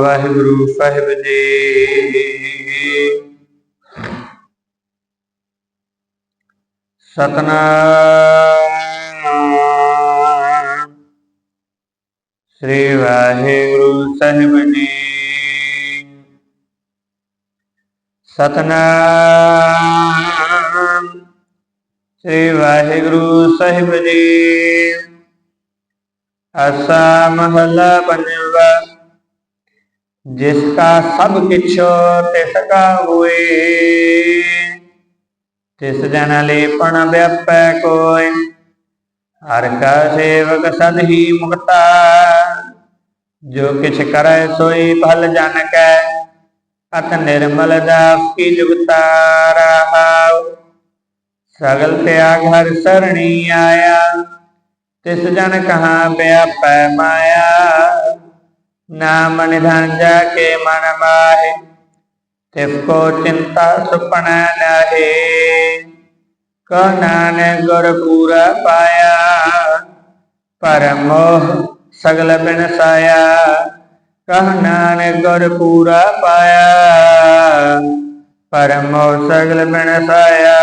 ਵਾਹਿਗੁਰੂ ਸਾਹਿਬ ਜੀ। ਸਤਨਾਮ। ਸ੍ਰੀ ਵਾਹਿਗੁਰੂ ਸਾਹਿਬ ਜੀ। ਸਤਨਾਮ। ਸ੍ਰੀ ਵਾਹਿਗੁਰੂ ਸਾਹਿਬ ਜੀ। ਆਸਾ ਮਹਲਾ ਪੰਜਵਾ ਜਿਸ ਕਾ ਸਭ ਕਿਛ ਤਿਸ ਕਾ ਹੋਏ। ਤਿਸ ਜਨ ਲੇਪਣ ਵਿਆਪੈ ਕੋਇ, ਹਰ ਕਾ ਸੇਵਕ ਸਦ ਹੀ ਮੁਕਤਾ। ਜੋ ਕਿਛ ਕਰੈ ਸੋਈ ਭਲ ਜਨ ਕੈ, ਅਤ ਨਿਰਮਲ ਦਾਸ ਕੀ ਜੁਗਤਾ ਰਹਾਉ ਸਗਲ ਤਿਆਗ ਹਰ ਸਰਣੀ ਆਇਆ, ਤਿਸ ਜਨ ਕਹਾਂ ਵਿਆਪੈ ਮਾਇਆ। ਨਾਮ ਨਿਧਨ ਜਾ ਕੇ ਮਨ ਮਾਹੇ ਤਿਸ ਕੋ ਚਿੰਤਾ ਸੁਪਨ ਨਾਹੀ ਕੋ ਨਾਨਕ ਗੁਰ ਪੂਰਾ ਪਾਇਆ ਪਰਮੋਹ ਸਗਲ ਬਿਨ ਸਾਇਆ ਕਹ ਨਾਨਕ ਗੁਰ ਪੂਰਾ ਪਾਇਆ ਪਰਮੋਹ ਸਗਲ ਬਿਨ ਸਾਇਆ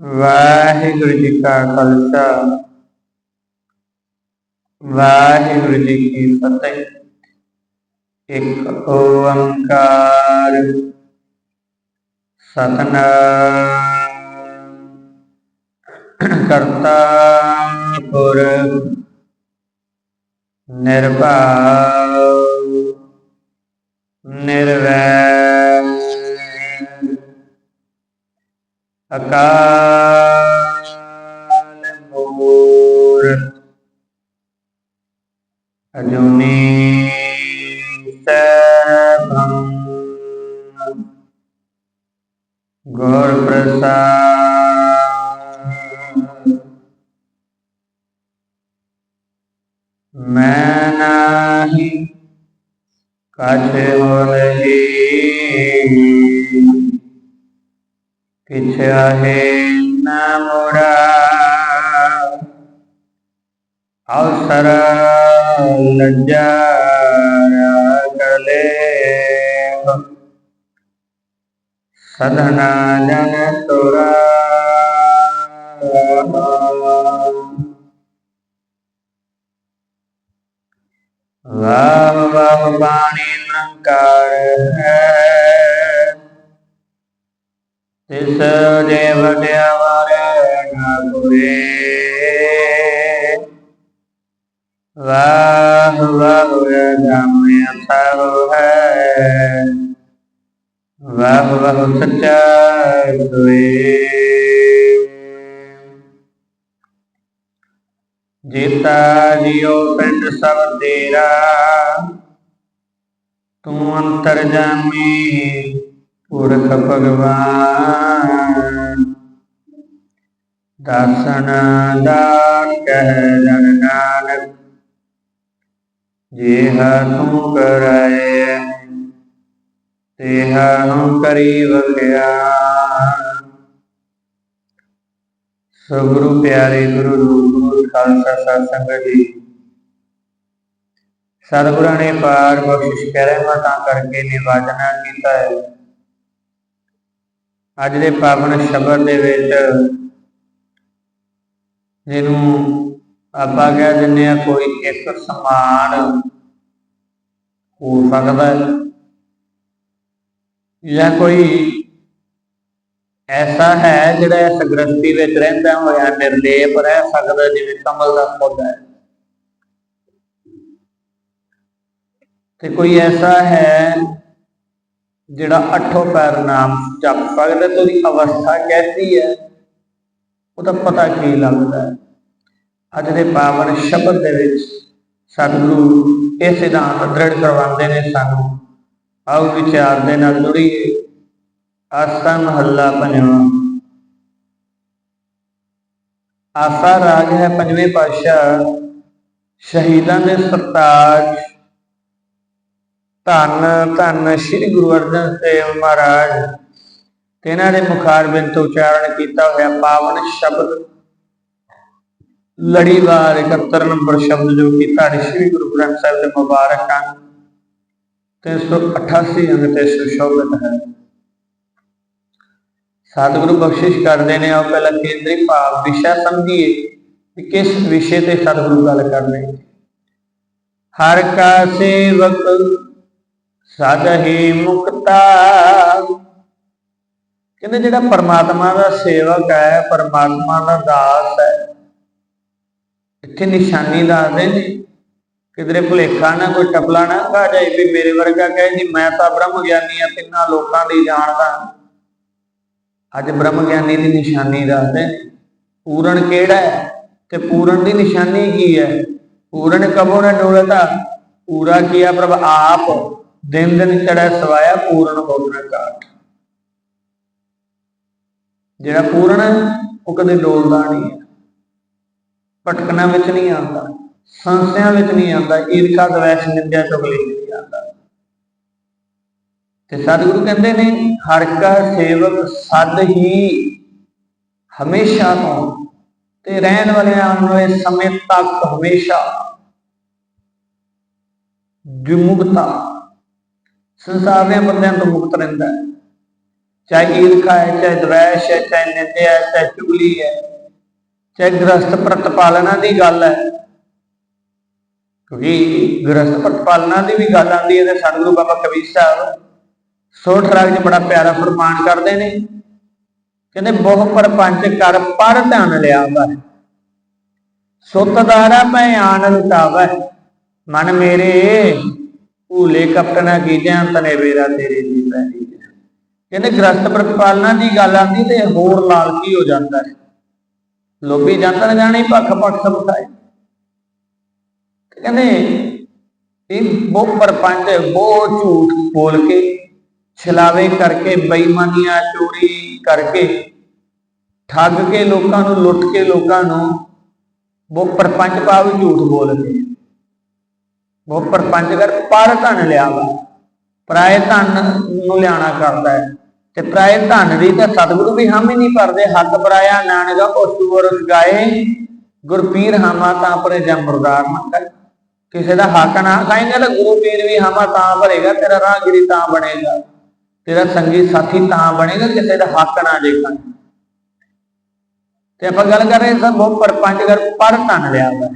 ਵਾਹਿਗੁਰੂ ਜੀ ਕਾ ਖਾਲਸਾ ਵਾਹਿਗੁਰੂ ਜੀ ਕੀ ਫਤਿਹ। ਇੱਕ ਓੰਕਾਰ। ਸਤਨਾਮ। ਕਰਤਾ ਪੁਰ ਨਿਰਭਉ। ਨਿਰਵੈਰ। ਅਕਾਲ। ਕਛ ਹੋਲਹੀ ਕਿਛ ਹੈ ਨਾ ਮੋਰਾ ਅਵਸਰ ਲੱਜਾ ਕਲੇ ਸਦਨਾ ਵਾਹ ਵਾਹ ਬਾਣੀ ਨਿਰੰਕਾਰ ਹੈ ਤਿਸ ਦੇ ਵਡਿਆ ਵਾਰੇ ਨਾ ਕੋਏ ਵਾਹ ਵਾਹ ਰਾਮ ਅਸਾਰੋ ਹੈ ਵਾਹ ਵਾਹ ਸੱਚਾ ਸੋਏ ਜੇਤਾ ਜਿਉ ਪਿੰਡ ਸਭ ਤੇਰਾ। ਤੂੰ ਅੰਤਰ ਜਾਮੀ ਪੁਰਖ ਭਗਵਾਨ। ਦਾਸਨ ਦਾਸ ਕਹਿ ਜਨ ਨਾਨਕ, ਜੇਹਾ ਤੂੰ ਕਰਾਏ ਤੇਹਾ ਹਉ ਕਰੀ ਵਖਿਆ। ਸਤਿਗੁਰੂ ਪਿਆਰੇ, ਗੁਰੂ ਰੂਪ, ਗੁਰੂ ਖਾਲਸਾ ਸਤ ਸੰਗਤ ਜੀ। ਸਤਿਗੁਰਾਂ ਨੇ ਪਾਰ ਬਖਸ਼ਿਸ਼ ਕਰੇ ਮਤਾਂ ਕਰਕੇ ਨਿਵਾਜਨਾ ਕੀਤਾ ਹੈ। ਅੱਜ ਦੇ ਪਾਵਨ ਸ਼ਬਦ ਦੇ ਵਿੱਚ ਜਿਹਨੂੰ ਆਪਾਂ ਕਹਿ ਦਿੰਦੇ ਆ ਕੋਈ ਇੱਕ ਸਮਾਨ ਹੋ ਸਕਦਾ ਹੈ ਜਾਂ ਕੋਈ ਐਸਾ ਹੈ ਜਿਹੜਾ ਇਸ ਗ੍ਰਸਤੀ ਵਿੱਚ ਰਹਿੰਦਾ ਹੋਇਆ ਨਿਰਲੇਪ ਰਹਿ ਸਕਦਾ, ਜਿਵੇਂ ਕਮਲ ਦਾ ਪੌਦਾ ਹੈ। ਤੇ ਕੋਈ ਐਸਾ ਹੈ ਜਿਹੜਾ ਅੱਠੋ ਪੈਰ ਨਾਮ ਜਪ ਸਕਦਾ ਤੇ ਉਹਦੀ ਅਵਸਥਾ ਕੈਸੀ ਹੈ ਉਹਦਾ ਪਤਾ ਕੀ ਲੱਗਦਾ ਹੈ। ਅੱਜ ਦੇ ਪਾਵਨ ਸ਼ਬਦ ਦੇ ਵਿੱਚ ਸਤਿਗੁਰੂ ਇਹ ਸਿਧਾਂਤ ਦ੍ਰਿੜ ਕਰਵਾਉਂਦੇ ਨੇ ਸਾਨੂੰ। ਆਓ ਵਿਚਾਰ ਦੇ ਨਾਲ ਜੁੜੀਏ। ਆਸਾ ਮਹੱਲਾ ਪੰਜਵਾਂ ਆਸਾ ਰਾਗ ਹੈ ਪੰਜਵੇਂ ਪਾਤਸ਼ਾਹ, ਸ਼ਹੀਦਾਂ ਦੇ ਸਰਤਾਜ। ਧੰਨ ਧੰਨ ਸ੍ਰੀ ਗੁਰੂ ਅਰਜਨ ਦੇਵ ਮਹਾਰਾਜ ਤੇ ਇਹਨਾਂ ਦੇ ਮੁਖਾਰ ਬਿੰਦ ਉਚਾਰਨ ਕੀਤਾ ਹੋਇਆ ਪਾਵਨ ਸ਼ਬਦ। ਲੜੀਵਾਰ 71 ਨੰਬਰ ਸ਼ਬਦ ਜੋ ਕਿ ਤੁਹਾਡੇ ਸ੍ਰੀ ਗੁਰੂ ਗ੍ਰੰਥ ਸਾਹਿਬ ਦੇ ਮੁਬਾਰਕ। ਹਨ 388 ਅੰਗ ਤੇ ਸੁਸ਼ੋਭਿਤ ਹੈ। ਸਤਿਗੁਰੂ ਬਖਸ਼ਿਸ਼ ਕਰਦੇ ਨੇ ਆਓ ਪਹਿਲਾਂ ਕੇਂਦਰੀ ਭਾਵ ਵਿਸ਼ਾ ਸਮਝੀਏ ਕਿ ਕਿਸ ਵਿਸ਼ੇ ਤੇ ਸਤਿਗੁਰੂ ਗੱਲ ਕਰ ਰਹੇ ਹਰ ਕਾ ਸੇਵਕ ਸਦ ਹੀ ਮੁਕਤਾ। ਕਹਿੰਦੇ ਜਿਹੜਾ ਪਰਮਾਤਮਾ ਦਾ ਸੇਵਕ ਹੈ, ਪਰਮਾਤਮਾ ਦਾ ਦਾਸ ਹੈ, ਇੱਥੇ ਨਿਸ਼ਾਨੀ ਦੱਸਦੇ ਨੇ, ਕਿਧਰੇ ਭੁਲੇਖਾ ਨਾ, ਕੋਈ ਟਪਲਾ ਨਾ ਖਾ ਜਾਏ ਵੀ ਮੇਰੇ ਵਰਗਾ ਕਹੇ ਜੀ, ਮੈਂ ਤਾਂ ਬ੍ਰਹਮ ਗਿਆਨੀ ਆ, ਤਿੰਨਾਂ ਲੋਕਾਂ ਦੀ ਜਾਣਦਾ ਅੱਜ ਬ੍ਰਹਮ ਗਿਆਨੀ ਦੀ ਨਿਸ਼ਾਨੀ ਦੱਸਦੇ ਪੂਰਨ ਕਿਹੜਾ ਹੈ ਤੇ ਪੂਰਨ ਦੀ ਨਿਸ਼ਾਨੀ ਕੀ ਹੈ? ਪੂਰਨ ਕਬੋ ਨੇ ਡੋਲਤਾ, ਪੂਰਾ ਕੀਆ ਪ੍ਰਭ ਆਪ, ਦਿਨ ਦਿਨ ਚੜੈ ਸਵਾਇਆ ਪੂਰਨ ਹੋਣਾ ਕਾਟ। ਜਿਹੜਾ ਪੂਰਨ ਹੈ, ਉਹ ਕਦੇ ਡੋਲਦਾ ਨਹੀਂ ਹੈ। ਭਟਕਣਾ ਵਿੱਚ ਨਹੀਂ ਆਉਂਦਾ, ਸੰਸਿਆਂ ਵਿੱਚ ਨਹੀਂ ਆਉਂਦਾ, ਈਰਖਾ, ਦਵੈਸ਼, ਨਿੰਦਿਆ ਚੁਗਲੀ ਤੇ ਸਤਿਗੁਰੂ ਕਹਿੰਦੇ ਨੇ, ਹਰ ਕਾ ਸੇਵਕ ਸਦ ਹੀ ਹਮੇਸ਼ਾ ਤੋਂ ਤੇ ਰਹਿਣ ਵਾਲਿਆਂ ਨੂੰ ਸਮੇਂ ਤੱਕ ਹਮੇਸ਼ਾ ਵਿਮੁਕਤਾ ਸੰਸਾਰ ਦੇ ਬੰਦਿਆਂ ਤੋਂ ਮੁਕਤ ਰਹਿੰਦਾ ਹੈ। ਚਾਹੇ ਈਰਖਾ ਹੈ, ਚਾਹੇ ਦਵੈਸ਼ ਹੈ, ਚਾਹੇ ਨਿੰਦਿਆ ਹੈ, ਚਾਹੇ ਚੁਗਲੀ ਹੈ, ਚਾਹੇ ਗ੍ਰਸਤ ਪ੍ਰਤਪਾਲਨਾ ਦੀ ਗੱਲ ਹੈ। ਕਿਉਂਕਿ ਗ੍ਰਸਤ ਪ੍ਰਤਪਾਲਨਾ ਦੀ ਵੀ ਗੱਲ ਆਉਂਦੀ ਹੈ ਤੇ ਸਤਿਗੁਰੂ ਬਾਬਾ ਕਬੀਰ ਸਾਹਿਬ ਸੋਠ ਰਾਗ 'ਚ ਬੜਾ ਪਿਆਰਾ ਫਰਮਾਨ ਕਰਦੇ ਨੇ। ਕਹਿੰਦੇ, ਬਹੁ ਪਰਪੰਚ ਕਰ ਪਰ ਧਨ ਲਿਆ ਵਾ ਸੁਤਦਾਰਾ ਮੈਂ ਆਨ ਲੁਟਾਵੈ ਮਨ ਮੇਰੇ, ਭੂਲੇ ਕਪਟਨਾ ਕੀਜਿਆ ਤਨੇ ਵੇਰਾ ਤੇਰੇ ਦੀ ਪੈਣੀ ਕਹਿੰਦੇ, ਗ੍ਰਸਤ ਪ੍ਰਤਪਾਲਨਾ ਦੀ ਗੱਲ ਆਂਦੀ ਤੇ ਹੋਰ ਲਾਲਚੀ ਹੋ ਜਾਂਦਾ ਹੈ ਲੋਭੀ ਜਾਂਦਾ ਜਾਣੇ ਪੱਖ ਪੱਖ ਸਭ ਕਹਿੰਦੇ, ਇਹ ਬਹੁ ਪਰਪੰਚ ਬਹੁਤ ਝੂਠ ਬੋਲ ਕੇ ਛਲਾਵੇ ਕਰਕੇ, ਬੇਈਮਾਨੀਆਂ, ਚੋਰੀ ਕਰਕੇ, ਠੱਗ ਕੇ ਲੋਕਾਂ ਨੂੰ, ਲੁੱਟ ਕੇ ਲੋਕਾਂ ਨੂੰ ਬਹੁ ਪਰਪੰਚ ਭਾਵ ਝੂਠ ਬੋਲਦੇ ਬਹੁ ਪਰਪੰਚ ਕਰ, ਪਰ ਧਨ ਲਿਆ ਵਾ। ਪਰਾਏ ਧਨ ਨੂੰ ਲਿਆਣਾ ਕਰਦਾ ਹੈ। ਤੇ ਪਰਾਏ ਧਨ ਦੀ ਤਾਂ ਸਤਿਗੁਰੂ ਵੀ ਹਾਮੀ ਨਹੀਂ ਭਰਦੇ। ਹੱਕ ਪਰਾਇਆ ਨਾਨਕਾ ਉਸ ਵਰਸ ਗਾਏ। ਗੁਰਪੀਰ ਹਾਮਾ ਤਾਂ ਪਰੇ ਜਮ ਮੁਰਦਾਰ ਨਾ ਕਰ। ਕਿਸੇ ਦਾ ਹੱਕ ਨਾ ਖਾਏਗਾ ਤਾਂ ਗੁਰੂ ਪੀਰ ਵੀ ਹਾਮਾ ਤਾਂ ਭਰੇਗਾ, ਤੇਰਾ ਰਾਹਗੀਰੀ ਤਾਂ ਬਣੇਗਾ। ਤੇਰਾ ਸੰਗੀ ਸਾਥੀ ਤਾਂ ਬਣੇਗਾ ਕਿਸੇ ਦਾ ਹੱਕ ਨਾ ਦੇਖਾਂ ਤੇ ਆਪਾਂ ਗੱਲ ਕਰ ਰਹੇ ਸਭ ਬਹੁਤ ਪਰਪੰਚ ਕਰ ਪਰ ਧਨ ਲਿਆ ਵਾ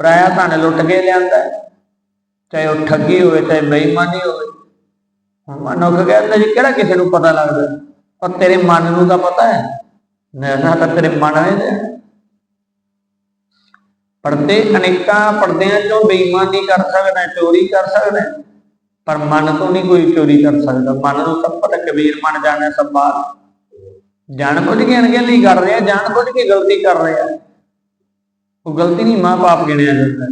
ਪਰਾਇਆ ਧਨ ਲੁੱਟ ਕੇ ਲਿਆਂਦਾ ਚਾਹੇ ਉਹ ਠੱਗੀ ਹੋਵੇ, ਚਾਹੇ ਬੇਈਮਾਨੀ ਹੋਵੇ। ਹੁਣ ਮਨੁੱਖ ਕਹਿੰਦਾ ਜੀ, ਕਿਹੜਾ ਕਿਸੇ ਨੂੰ ਪਤਾ ਲੱਗਦਾ? ਪਰ ਤੇਰੇ ਮਨ ਨੂੰ ਤਾਂ ਪਤਾ ਹੈ। ਨਾ ਤਾਂ ਤੇਰੇ ਮਨ ਨੇ ਪਰਦੇ ਅਨੇਕਾਂ ਪਰਦਿਆਂ ਚੋਂ ਬੇਈਮਾਨੀ ਕਰ ਸਕਦਾ ਚੋਰੀ ਕਰ ਸਕਦਾ ਪਰ ਮਨ ਤੋਂ ਨਹੀਂ ਕੋਈ ਚੋਰੀ ਕਰ ਸਕਦਾ। ਮਨ ਨੂੰ ਸਭ ਪਤਾ ਕਬੀਰ ਮਨ ਜਾਣੇ ਸਭ ਬਾਤ ਜਾਣ ਬੁੱਝ ਕੇ ਅਣਗਹਿਲੀ ਕਰ ਰਿਹਾ, ਜਾਣ ਬੁੱਝ ਕੇ ਗਲਤੀ ਕਰ ਰਿਹਾ। ਉਹ ਗਲਤੀ ਨਹੀਂ ਮਾਂ ਬਾਪ ਗਿਣਿਆ ਜਾਂਦਾ।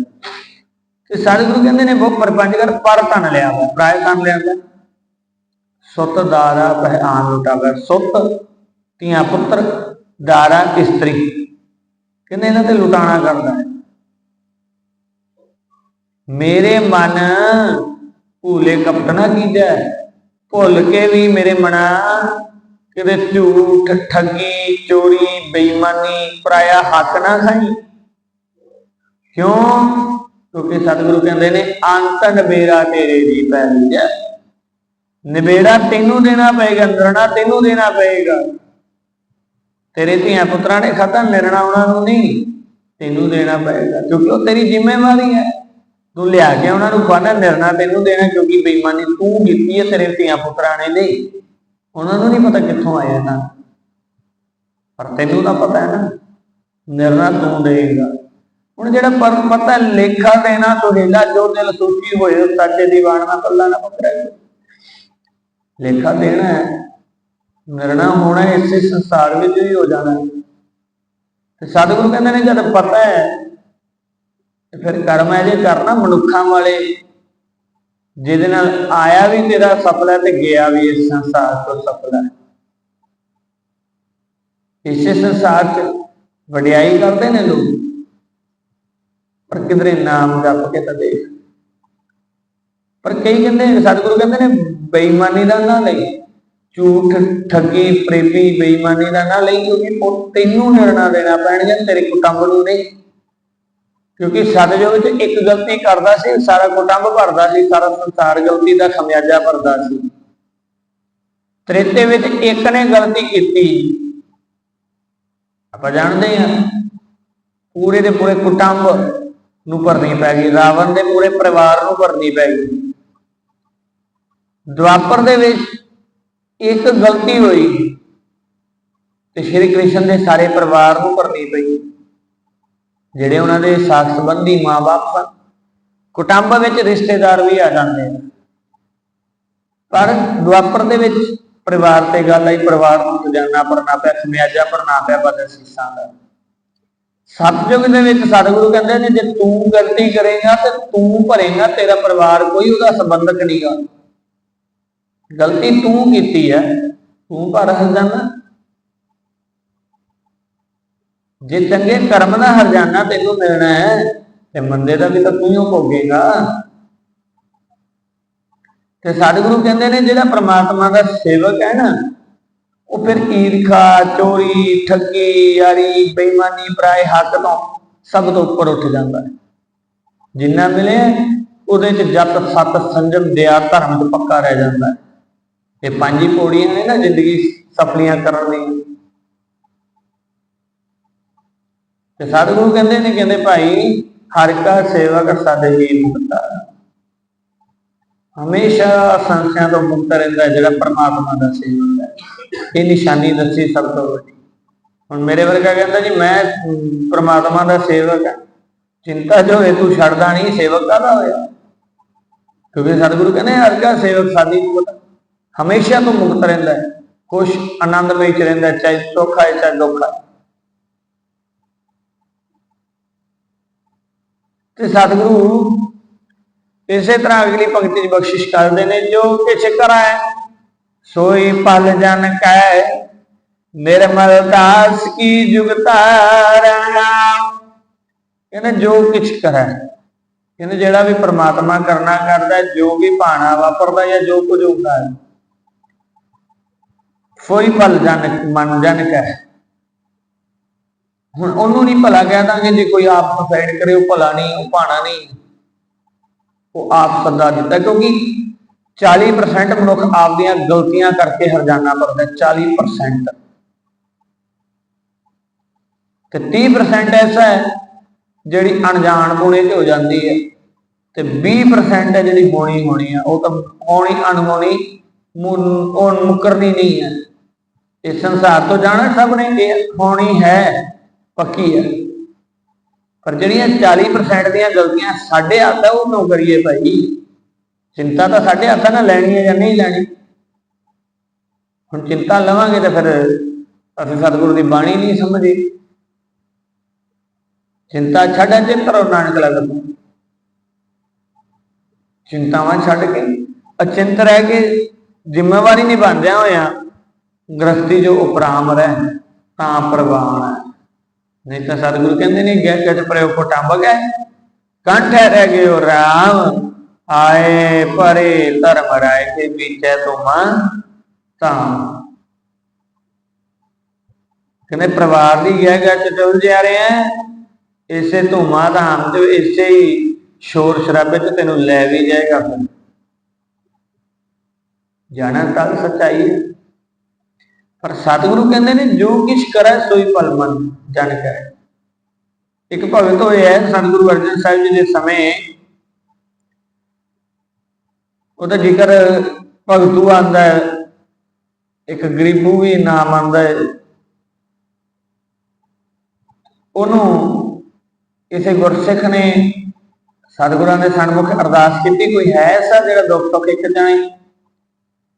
ਤੇ ਸਾਡੇ ਗੁਰੂ ਕਹਿੰਦੇ ਨੇ ਬਹੁਤ ਪਰਪੰਚ ਕਰ, ਪਰ ਧਨ ਲਿਆ ਵਾ, ਪ੍ਰਾਇ ਧਨ ਲਿਆ ਵਾ। ਸੁੱਤ ਦਾਰਾ ਪਹਿ ਆਨ ਲੁਟਾਵੇ, ਸੁੱਤ ਧੀਆਂ ਪੁੱਤਰ, ਦਾਰਾ ਇਸਤਰੀ। ਕਹਿੰਦੇ ਇਹਨਾਂ ਤੇ ਲੁਟਾਣਾ ਕਰਦਾ। ਹੈ ਮੇਰੇ ਮਨ ਭੂਲੇ ਕਪਟਨਾ ਕੀਜੈ ਭੁੱਲ ਕੇ ਵੀ ਮੇਰੇ ਮਨਾ ਕਿਤੇ ਝੂਠ, ਠੱਗੀ, ਚੋਰੀ, ਬੇਈਮਾਨੀ, ਪਰਾਇਆ ਹੱਕ ਨਾ ਖਾਈ। ਕਿਉਂ? ਕਿਉਂਕਿ ਸਤਿਗੁਰੂ ਕਹਿੰਦੇ ਨੇ, ਅੰਤ ਨਵੇਰਾ ਤੇਰੇ ਦੀ ਪੈ ਹੈ ਨਿਬੇੜਾ ਤੈਨੂੰ ਦੇਣਾ ਪਏਗਾ, ਨਿਰਣਾ ਤੈਨੂੰ ਦੇਣਾ ਪਏਗਾ। ਤੇਰੇ ਧੀਆਂ ਪੁੱਤਰਾਂ ਨੇ ਖਾਤਾ ਨਿਰਣਾ ਉਹਨਾਂ ਨੂੰ ਨਹੀਂ। ਤੈਨੂੰ ਦੇਣਾ ਪਏਗਾ, ਕਿਉਂਕਿ ਉਹ ਤੇਰੀ ਜ਼ਿੰਮੇਵਾਰੀ ਹੈ। ਤੂੰ ਲਿਆ ਕੇ ਉਹਨਾਂ ਨੂੰ ਖਵਾਣਾ ਨਿਰਣਾ ਤੈਨੂੰ ਦੇਣਾ ਕਿਉਂਕਿ ਬੇਈਮਾਨੀ ਤੂੰ ਕੀਤੀ ਹੈ, ਤੇਰੇ ਧੀਆਂ ਪੁੱਤਰਾਂ ਨੇ ਨਹੀਂ ਉਹਨਾਂ ਨੂੰ ਨਹੀਂ ਪਤਾ ਕਿੱਥੋਂ ਆਇਆ ਨਾ ਪਰ ਤੈਨੂੰ ਤਾਂ ਪਤਾ ਹੈ ਨਾ ਨਿਰਣਾ ਤੂੰ ਦੇਗਾ ਹੁਣ ਜਿਹੜਾ ਪਰ ਪਤਾ ਲੇਖਾ ਦੇਣਾ ਸੁਹੇਲਾ, ਜੋ ਦਿਲ ਸੋਚੀ ਹੋਏ ਸਾਡੇ ਦੀਵਾਨ ਨਾ ਪੱਲਾ ਨਾ ਪਕੜੈ ਲੇਖਾ ਦੇਣਾ ਹੈ ਨਿਰਣਾ ਹੋਣਾ ਇਸੇ ਸੰਸਾਰ ਵਿੱਚ ਵੀ ਹੋ ਜਾਣਾ ਤੇ ਸਤਿਗੁਰੂ ਕਹਿੰਦੇ ਨੇ, ਜਦ ਪਤਾ ਹੈ ਤੇ ਫਿਰ ਕਰਮ ਹੈ ਜੇ ਕਰਨਾ ਮਨੁੱਖਾਂ ਵਾਲੇ। ਜਿਹਦੇ ਨਾਲ ਆਇਆ ਵੀ ਤੇਰਾ ਸਫਲ ਹੈ ਤੇ ਗਿਆ ਵੀ ਇਸ ਸੰਸਾਰ ਤੋਂ ਸਫਲ ਹੈ। ਇਸੇ ਸੰਸਾਰ 'ਚ ਵਡਿਆਈ ਕਰਦੇ ਨੇ ਲੋਕ। ਪਰ ਕਿਧਰੇ ਨਾਮ ਜਪ ਕੇ ਤਾਂ ਦੇਖ। ਪਰ ਕਈ ਕਹਿੰਦੇ ਸਤਿਗੁਰੂ ਕਹਿੰਦੇ ਨੇ, ਬੇਈਮਾਨੀ ਦਾ ਨਾ ਲਈ। ਝੂਠ, ਠੱਗੀ ਪ੍ਰੇਮੀ ਬੇਈਮਾਨੀ ਦਾ ਨਾ ਲਈ, ਕਿਉਂਕਿ ਉਹ ਤੈਨੂੰ ਨਿਰਣਾ ਦੇਣਾ ਪੈਣਗੇ, ਤੇਰੇ ਕੁਟੰਬ ਨੂੰ ਨਹੀਂ। ਕਿਉਂਕਿ ਸਤਜੁਗ ਵਿੱਚ ਇੱਕ ਗਲਤੀ ਕਰਦਾ ਸੀ, ਸਾਰਾ ਕੁਟੰਬ ਭਰਦਾ ਸੀ, ਸਾਰਾ ਸੰਸਾਰ ਗਲਤੀ ਦਾ ਖਮਿਆਜਾ ਭਰਦਾ ਸੀ। ਤ੍ਰੇਤੇ ਵਿੱਚ ਇੱਕ ਨੇ ਗਲਤੀ ਕੀਤੀ। ਆਪਾਂ ਜਾਣਦੇ ਹਾਂ, ਪੂਰੇ ਦੇ ਪੂਰੇ ਕੁਟੰਬ ਨੂੰ ਭਰਨੀ ਪੈ ਗਈ, ਰਾਵਣ ਦੇ ਪੂਰੇ ਪਰਿਵਾਰ ਨੂੰ ਭਰਨੀ ਪੈ ਗਈ। ਦੁਆਪਰ ਦੇ ਵਿੱਚ ਇੱਕ ਗਲਤੀ ਹੋਈ ਤੇ ਸ਼੍ਰੀ ਕ੍ਰਿਸ਼ਨ ਦੇ ਸਾਰੇ ਪਰਿਵਾਰ ਨੂੰ ਭਰਨੀ ਪਈ। ਜਿਹੜੇ ਉਹਨਾਂ ਦੇ ਸਾਥ ਸੰਬੰਧੀ ਮਾਪੇ ਸਨ ਕੁਟੰਬ ਵਿੱਚ ਰਿਸ਼ਤੇਦਾਰ ਵੀ ਆ ਜਾਂਦੇ ਨੇ। ਪਰ ਦੁਆਪਰ ਦੇ ਵਿੱਚ ਪਰਿਵਾਰ ਤੇ ਗੱਲ ਆਈ, ਪਰਿਵਾਰ ਨੂੰ ਖਜ਼ਾਨਾ ਭਰਨਾ ਪਿਆ ਖਮਿਆਜਾ ਭਰਨਾ ਪਿਆ ਬਦਸੀਸਾਂ ਦਾ। ਸਤਜੁਗ ਦੇ ਵਿੱਚ ਸਤਿਗੁਰੂ ਕਹਿੰਦੇ ਨੇ, ਜੇ ਤੂੰ ਗਲਤੀ ਕਰੇਗਾ ਤੇ ਤੂੰ ਭਰੇਗਾ, ਤੇਰਾ ਪਰਿਵਾਰ ਕੋਈ ਉਹਦਾ ਸੰਬੰਧਕ ਨਹੀਂਗਾ ਗਲਤੀ ਤੂੰ ਕੀਤੀ ਹੈ, ਤੂੰ ਭਰ ਹਰਜਾਨਾ ਜੇ ਚੰਗੇ ਕਰਮ ਦਾ ਹਰਜਾਨਾ ਤੈਨੂੰ ਮਿਲਣਾ ਹੈ, ਤੇ ਮੰਦੇ ਦਾ ਵੀ ਤਾਂ ਤੂੰ ਹੀ ਭੋਗੇਗਾ। ਤੇ ਸਤਿਗੁਰੂ ਕਹਿੰਦੇ ਨੇ, ਜਿਹੜਾ ਪ੍ਰਮਾਤਮਾ ਦਾ ਸੇਵਕ ਹੈ ਨਾ, ਉਹ ਫਿਰ ਈਰਖਾ, ਚੋਰੀ, ਠੱਗੀ, ਯਾਰੀ, ਬੇਈਮਾਨੀ ਪਰਾਏ ਹੱਕ ਤੋਂ ਸਭ ਤੋਂ ਉੱਪਰ ਉੱਠ ਜਾਂਦਾ ਹੈ। ਜਿੰਨਾ ਮਿਲੇ, ਉਹਦੇ ਚ ਜਤ ਸਤ ਸੰਜਮ ਦਿਆ ਧਰਮ ਚ ਪੱਕਾ ਰਹਿ ਜਾਂਦਾ ਹੈ। ਤੇ ਪੰਜ ਹੀ ਪੌੜੀਆਂ ਨੇ ਨਾ, ਜ਼ਿੰਦਗੀ ਸਫਲੀਆਂ ਕਰਨ ਦੀ ਤੇ ਸਤਿਗੁਰੂ ਕਹਿੰਦੇ ਨੇ ਕਹਿੰਦੇ ਭਾਈ ਹਰ ਕਾ ਸੇਵਕ ਸਾਡੇ ਹੀ ਮੁਕਤਾ ਹਮੇਸ਼ਾ ਸੰਸਿਆਂ ਤੋਂ ਮੁਕਤ ਰਹਿੰਦਾ ਜਿਹੜਾ ਪਰਮਾਤਮਾ ਦਾ ਸੇਵਕ ਹੈ। ਇਹ ਨਿਸ਼ਾਨੀ ਦੱਸੀ ਸਭ ਤੋਂ ਵੱਡੀ। ਹੁਣ ਮੇਰੇ ਵਰਗਾ ਕਹਿੰਦਾ ਜੀ ਮੈਂ ਅਮ, ਪ੍ਰਮਾਤਮਾ ਦਾ ਸੇਵਕ ਹਾਂ। ਚਿੰਤਾ ਜੋ ਹੈ ਤੂੰ ਛੱਡਦਾ ਨਹੀਂ ਸੇਵਕ ਕਾਹਦਾ ਹੋਇਆ? ਕਿਉਂਕਿ ਸਤਿਗੁਰੂ ਕਹਿੰਦੇ ਹਰ ਕਾ ਸੇਵਕ ਸਾਡੀ ਮੁਕਤ ਹਮੇਸ਼ਾ ਤੋਂ ਮੁਕਤ ਰਹਿੰਦਾ ਹੈ। ਖੁਸ਼ ਆਨੰਦਮਈ ਚ ਰਹਿੰਦਾ ਚਾਹੇ ਸੁੱਖ ਆਏ ਚਾਹੇ ਦੁੱਖ ਹੈ ਤੇ ਸਤਿਗੁਰੂ ਇਸੇ ਤਰ੍ਹਾਂ ਅਗਲੀ ਪੰਕਤੀ ਚ ਬਖਸ਼ਿਸ਼ ਕਰਦੇ ਨੇ, ਜੋ ਕਿਛ ਕਰੈ ਸੋਈ ਪਲ ਜਨ ਕੈ, ਨਿਰਮਲ ਦਾਸ ਕੀ ਜੁਗਤਾਰਾ ਕਹਿੰਦੇ ਜੋ ਕਿਛ ਕਰੈ ਕਹਿੰਦੇ ਜਿਹੜਾ ਵੀ ਪ੍ਰਮਾਤਮਾ ਕਰਨਾ ਕਰਦਾ, ਜੋ ਵੀ ਭਾਣਾ ਵਾਪਰਦਾ ਜਾਂ ਜੋ ਕੁਝ ਹੁੰਦਾ ਹੈ। ਸੋਈ ਪਲ ਜਨ ਮਨ ਜਨ ਕੈ। ਹੁਣ ਉਹਨੂੰ ਨਹੀਂ ਭਲਾ ਕਹਿ ਦਾਂਗੇ ਜੇ ਕੋਈ ਆਪ ਸੁਸਾਈਡ ਕਰੇ ਉਹ ਭਲਾ ਨਹੀਂ, ਉਹ ਭਾਣਾ ਨਹੀਂ। ਉਹ ਆਪ ਸੱਦਾ ਦਿੱਤਾ ਕਿਉਂਕਿ 40% ਮਨੁੱਖ ਆਪਦੀਆਂ ਗਲਤੀਆਂ ਕਰਕੇ ਹਰਜਾਨਾ ਭਰਦਾ 40% ਤੇ 30% ਐਸਾ ਹੈ, ਜਿਹੜੀ ਅਣਜਾਣ ਬੁਣੇ ਤੇ ਹੋ ਜਾਂਦੀ ਹੈ। ਤੇ 20% ਹੈ ਜਿਹੜੀ ਹੋਣੀ ਹੋਣੀ ਹੈ। ਉਹ ਤਾਂ ਹੋਣੀ ਅਣਹੋਣੀ ਮੁ- ਉਹ ਮੁਕਰਨੀ ਨਹੀਂ ਹੈ। ਇਸ ਸੰਸਾਰ ਤੋਂ ਜਾਣਾ ਸਭ ਨੇ, ਇਹ ਹੋਣੀ ਹੈ। ਪੱਕੀ ਹੈ। ਪਰ ਜਿਹੜੀਆਂ 40% ਦੀਆਂ ਗਲਤੀਆਂ ਸਾਡੇ ਹੱਥ ਆ, ਉਹ ਕਿਉਂ ਕਰੀਏ ਭਾਈ? ਚਿੰਤਾ ਤਾਂ ਸਾਡੇ ਹੱਥ ਆ ਲੈਣੀ ਹੈ ਜਾਂ ਨਹੀਂ ਲੈਣੀ ਹੁਣ ਚਿੰਤਾ ਲਵਾਂਗੇ ਤਾਂ ਫਿਰ ਅਸੀਂ ਸਤਿਗੁਰੂ ਦੀ ਬਾਣੀ ਨਹੀਂ ਸਮਝੇ। ਚਿੰਤਾ ਛੱਡ ਚਿੰਤਰੋ ਨਾਨਕ ਲਗਤ ਚਿੰਤਾਵਾਂ ਛੱਡ ਕੇ ਅਚਿੰਤ ਰਹਿ ਕੇ ਜ਼ਿੰਮੇਵਾਰੀ ਨਿਭਾਉਂਦਿਆਂ ਹੋਇਆਂ ਗ੍ਰਸਤੀ ਜੋ ਉਪਰਾਮ ਰਹਿ, ਤਾਂ ਪ੍ਰਵਾਨ ਹੈ। ਨਹੀਂ ਤਾਂ ਸਤਿਗੁਰੂ ਕਹਿੰਦੇ ਨੇ ਗੈ ਗੱਜ ਪ੍ਰਯੋਗ ਕੋ ਟੰਬ ਗਏ ਕੰਠੇ ਰਹਿ ਗਏ ਰਾਮ, ਆਏ ਪਰੇ ਧਰਮ ਰਾਏ ਕੇ ਵਿਚੈ ਤੁਮਾ ਤਾਂ ਕਹਿੰਦੇ ਪਰਿਵਾਰ ਦੀ ਗੈ ਗੱਜ ਤੇ ਉਲਝਿਆ ਰਿਹਾ ਇਸੇ ਧੂਮਾ ਧਾਮ ਤੇ ਇਸੇ ਹੀ ਸ਼ੋਰ ਸ਼ਰਾਬੇ ਚ ਤੈਨੂੰ ਲੈ ਵੀ ਜਾਏਗਾ। ਜਾਣਾ ਤਾਂ ਸੱਚਾਈ ਹੈ। ਪਰ ਸਤਿਗੁਰੂ ਕਹਿੰਦੇ ਨੇ, ਜੋ ਕਿਛ ਕਰੈ, ਸੋਈ ਭਲ ਮਨ, ਜਨ ਕਰੇ। ਇੱਕ ਭਗਤ ਹੋਇਆ ਸਤਿਗੁਰੂ ਅਰਜਨ ਸਾਹਿਬ ਜੀ ਦੇ ਸਮੇਂ ਉਹਦਾ ਜ਼ਿਕਰ ਭਗਤੂ ਆਂਦਾ ਇੱਕ ਗਰੀਬੂ ਵੀ ਨਾਮ ਆਂਦਾ ਉਹਨੂੰ ਕਿਸੇ ਗੁਰਸਿੱਖ ਨੇ ਸਤਿਗੁਰਾਂ ਦੇ ਸਨਮੁਖ ਅਰਦਾਸ ਕੀਤੀ, ਕੋਈ ਹੈ ਐਸਾ ਜਿਹੜਾ ਦੁੱਖ ਤੋਂ ਖਿੱਚ ਜਾਏ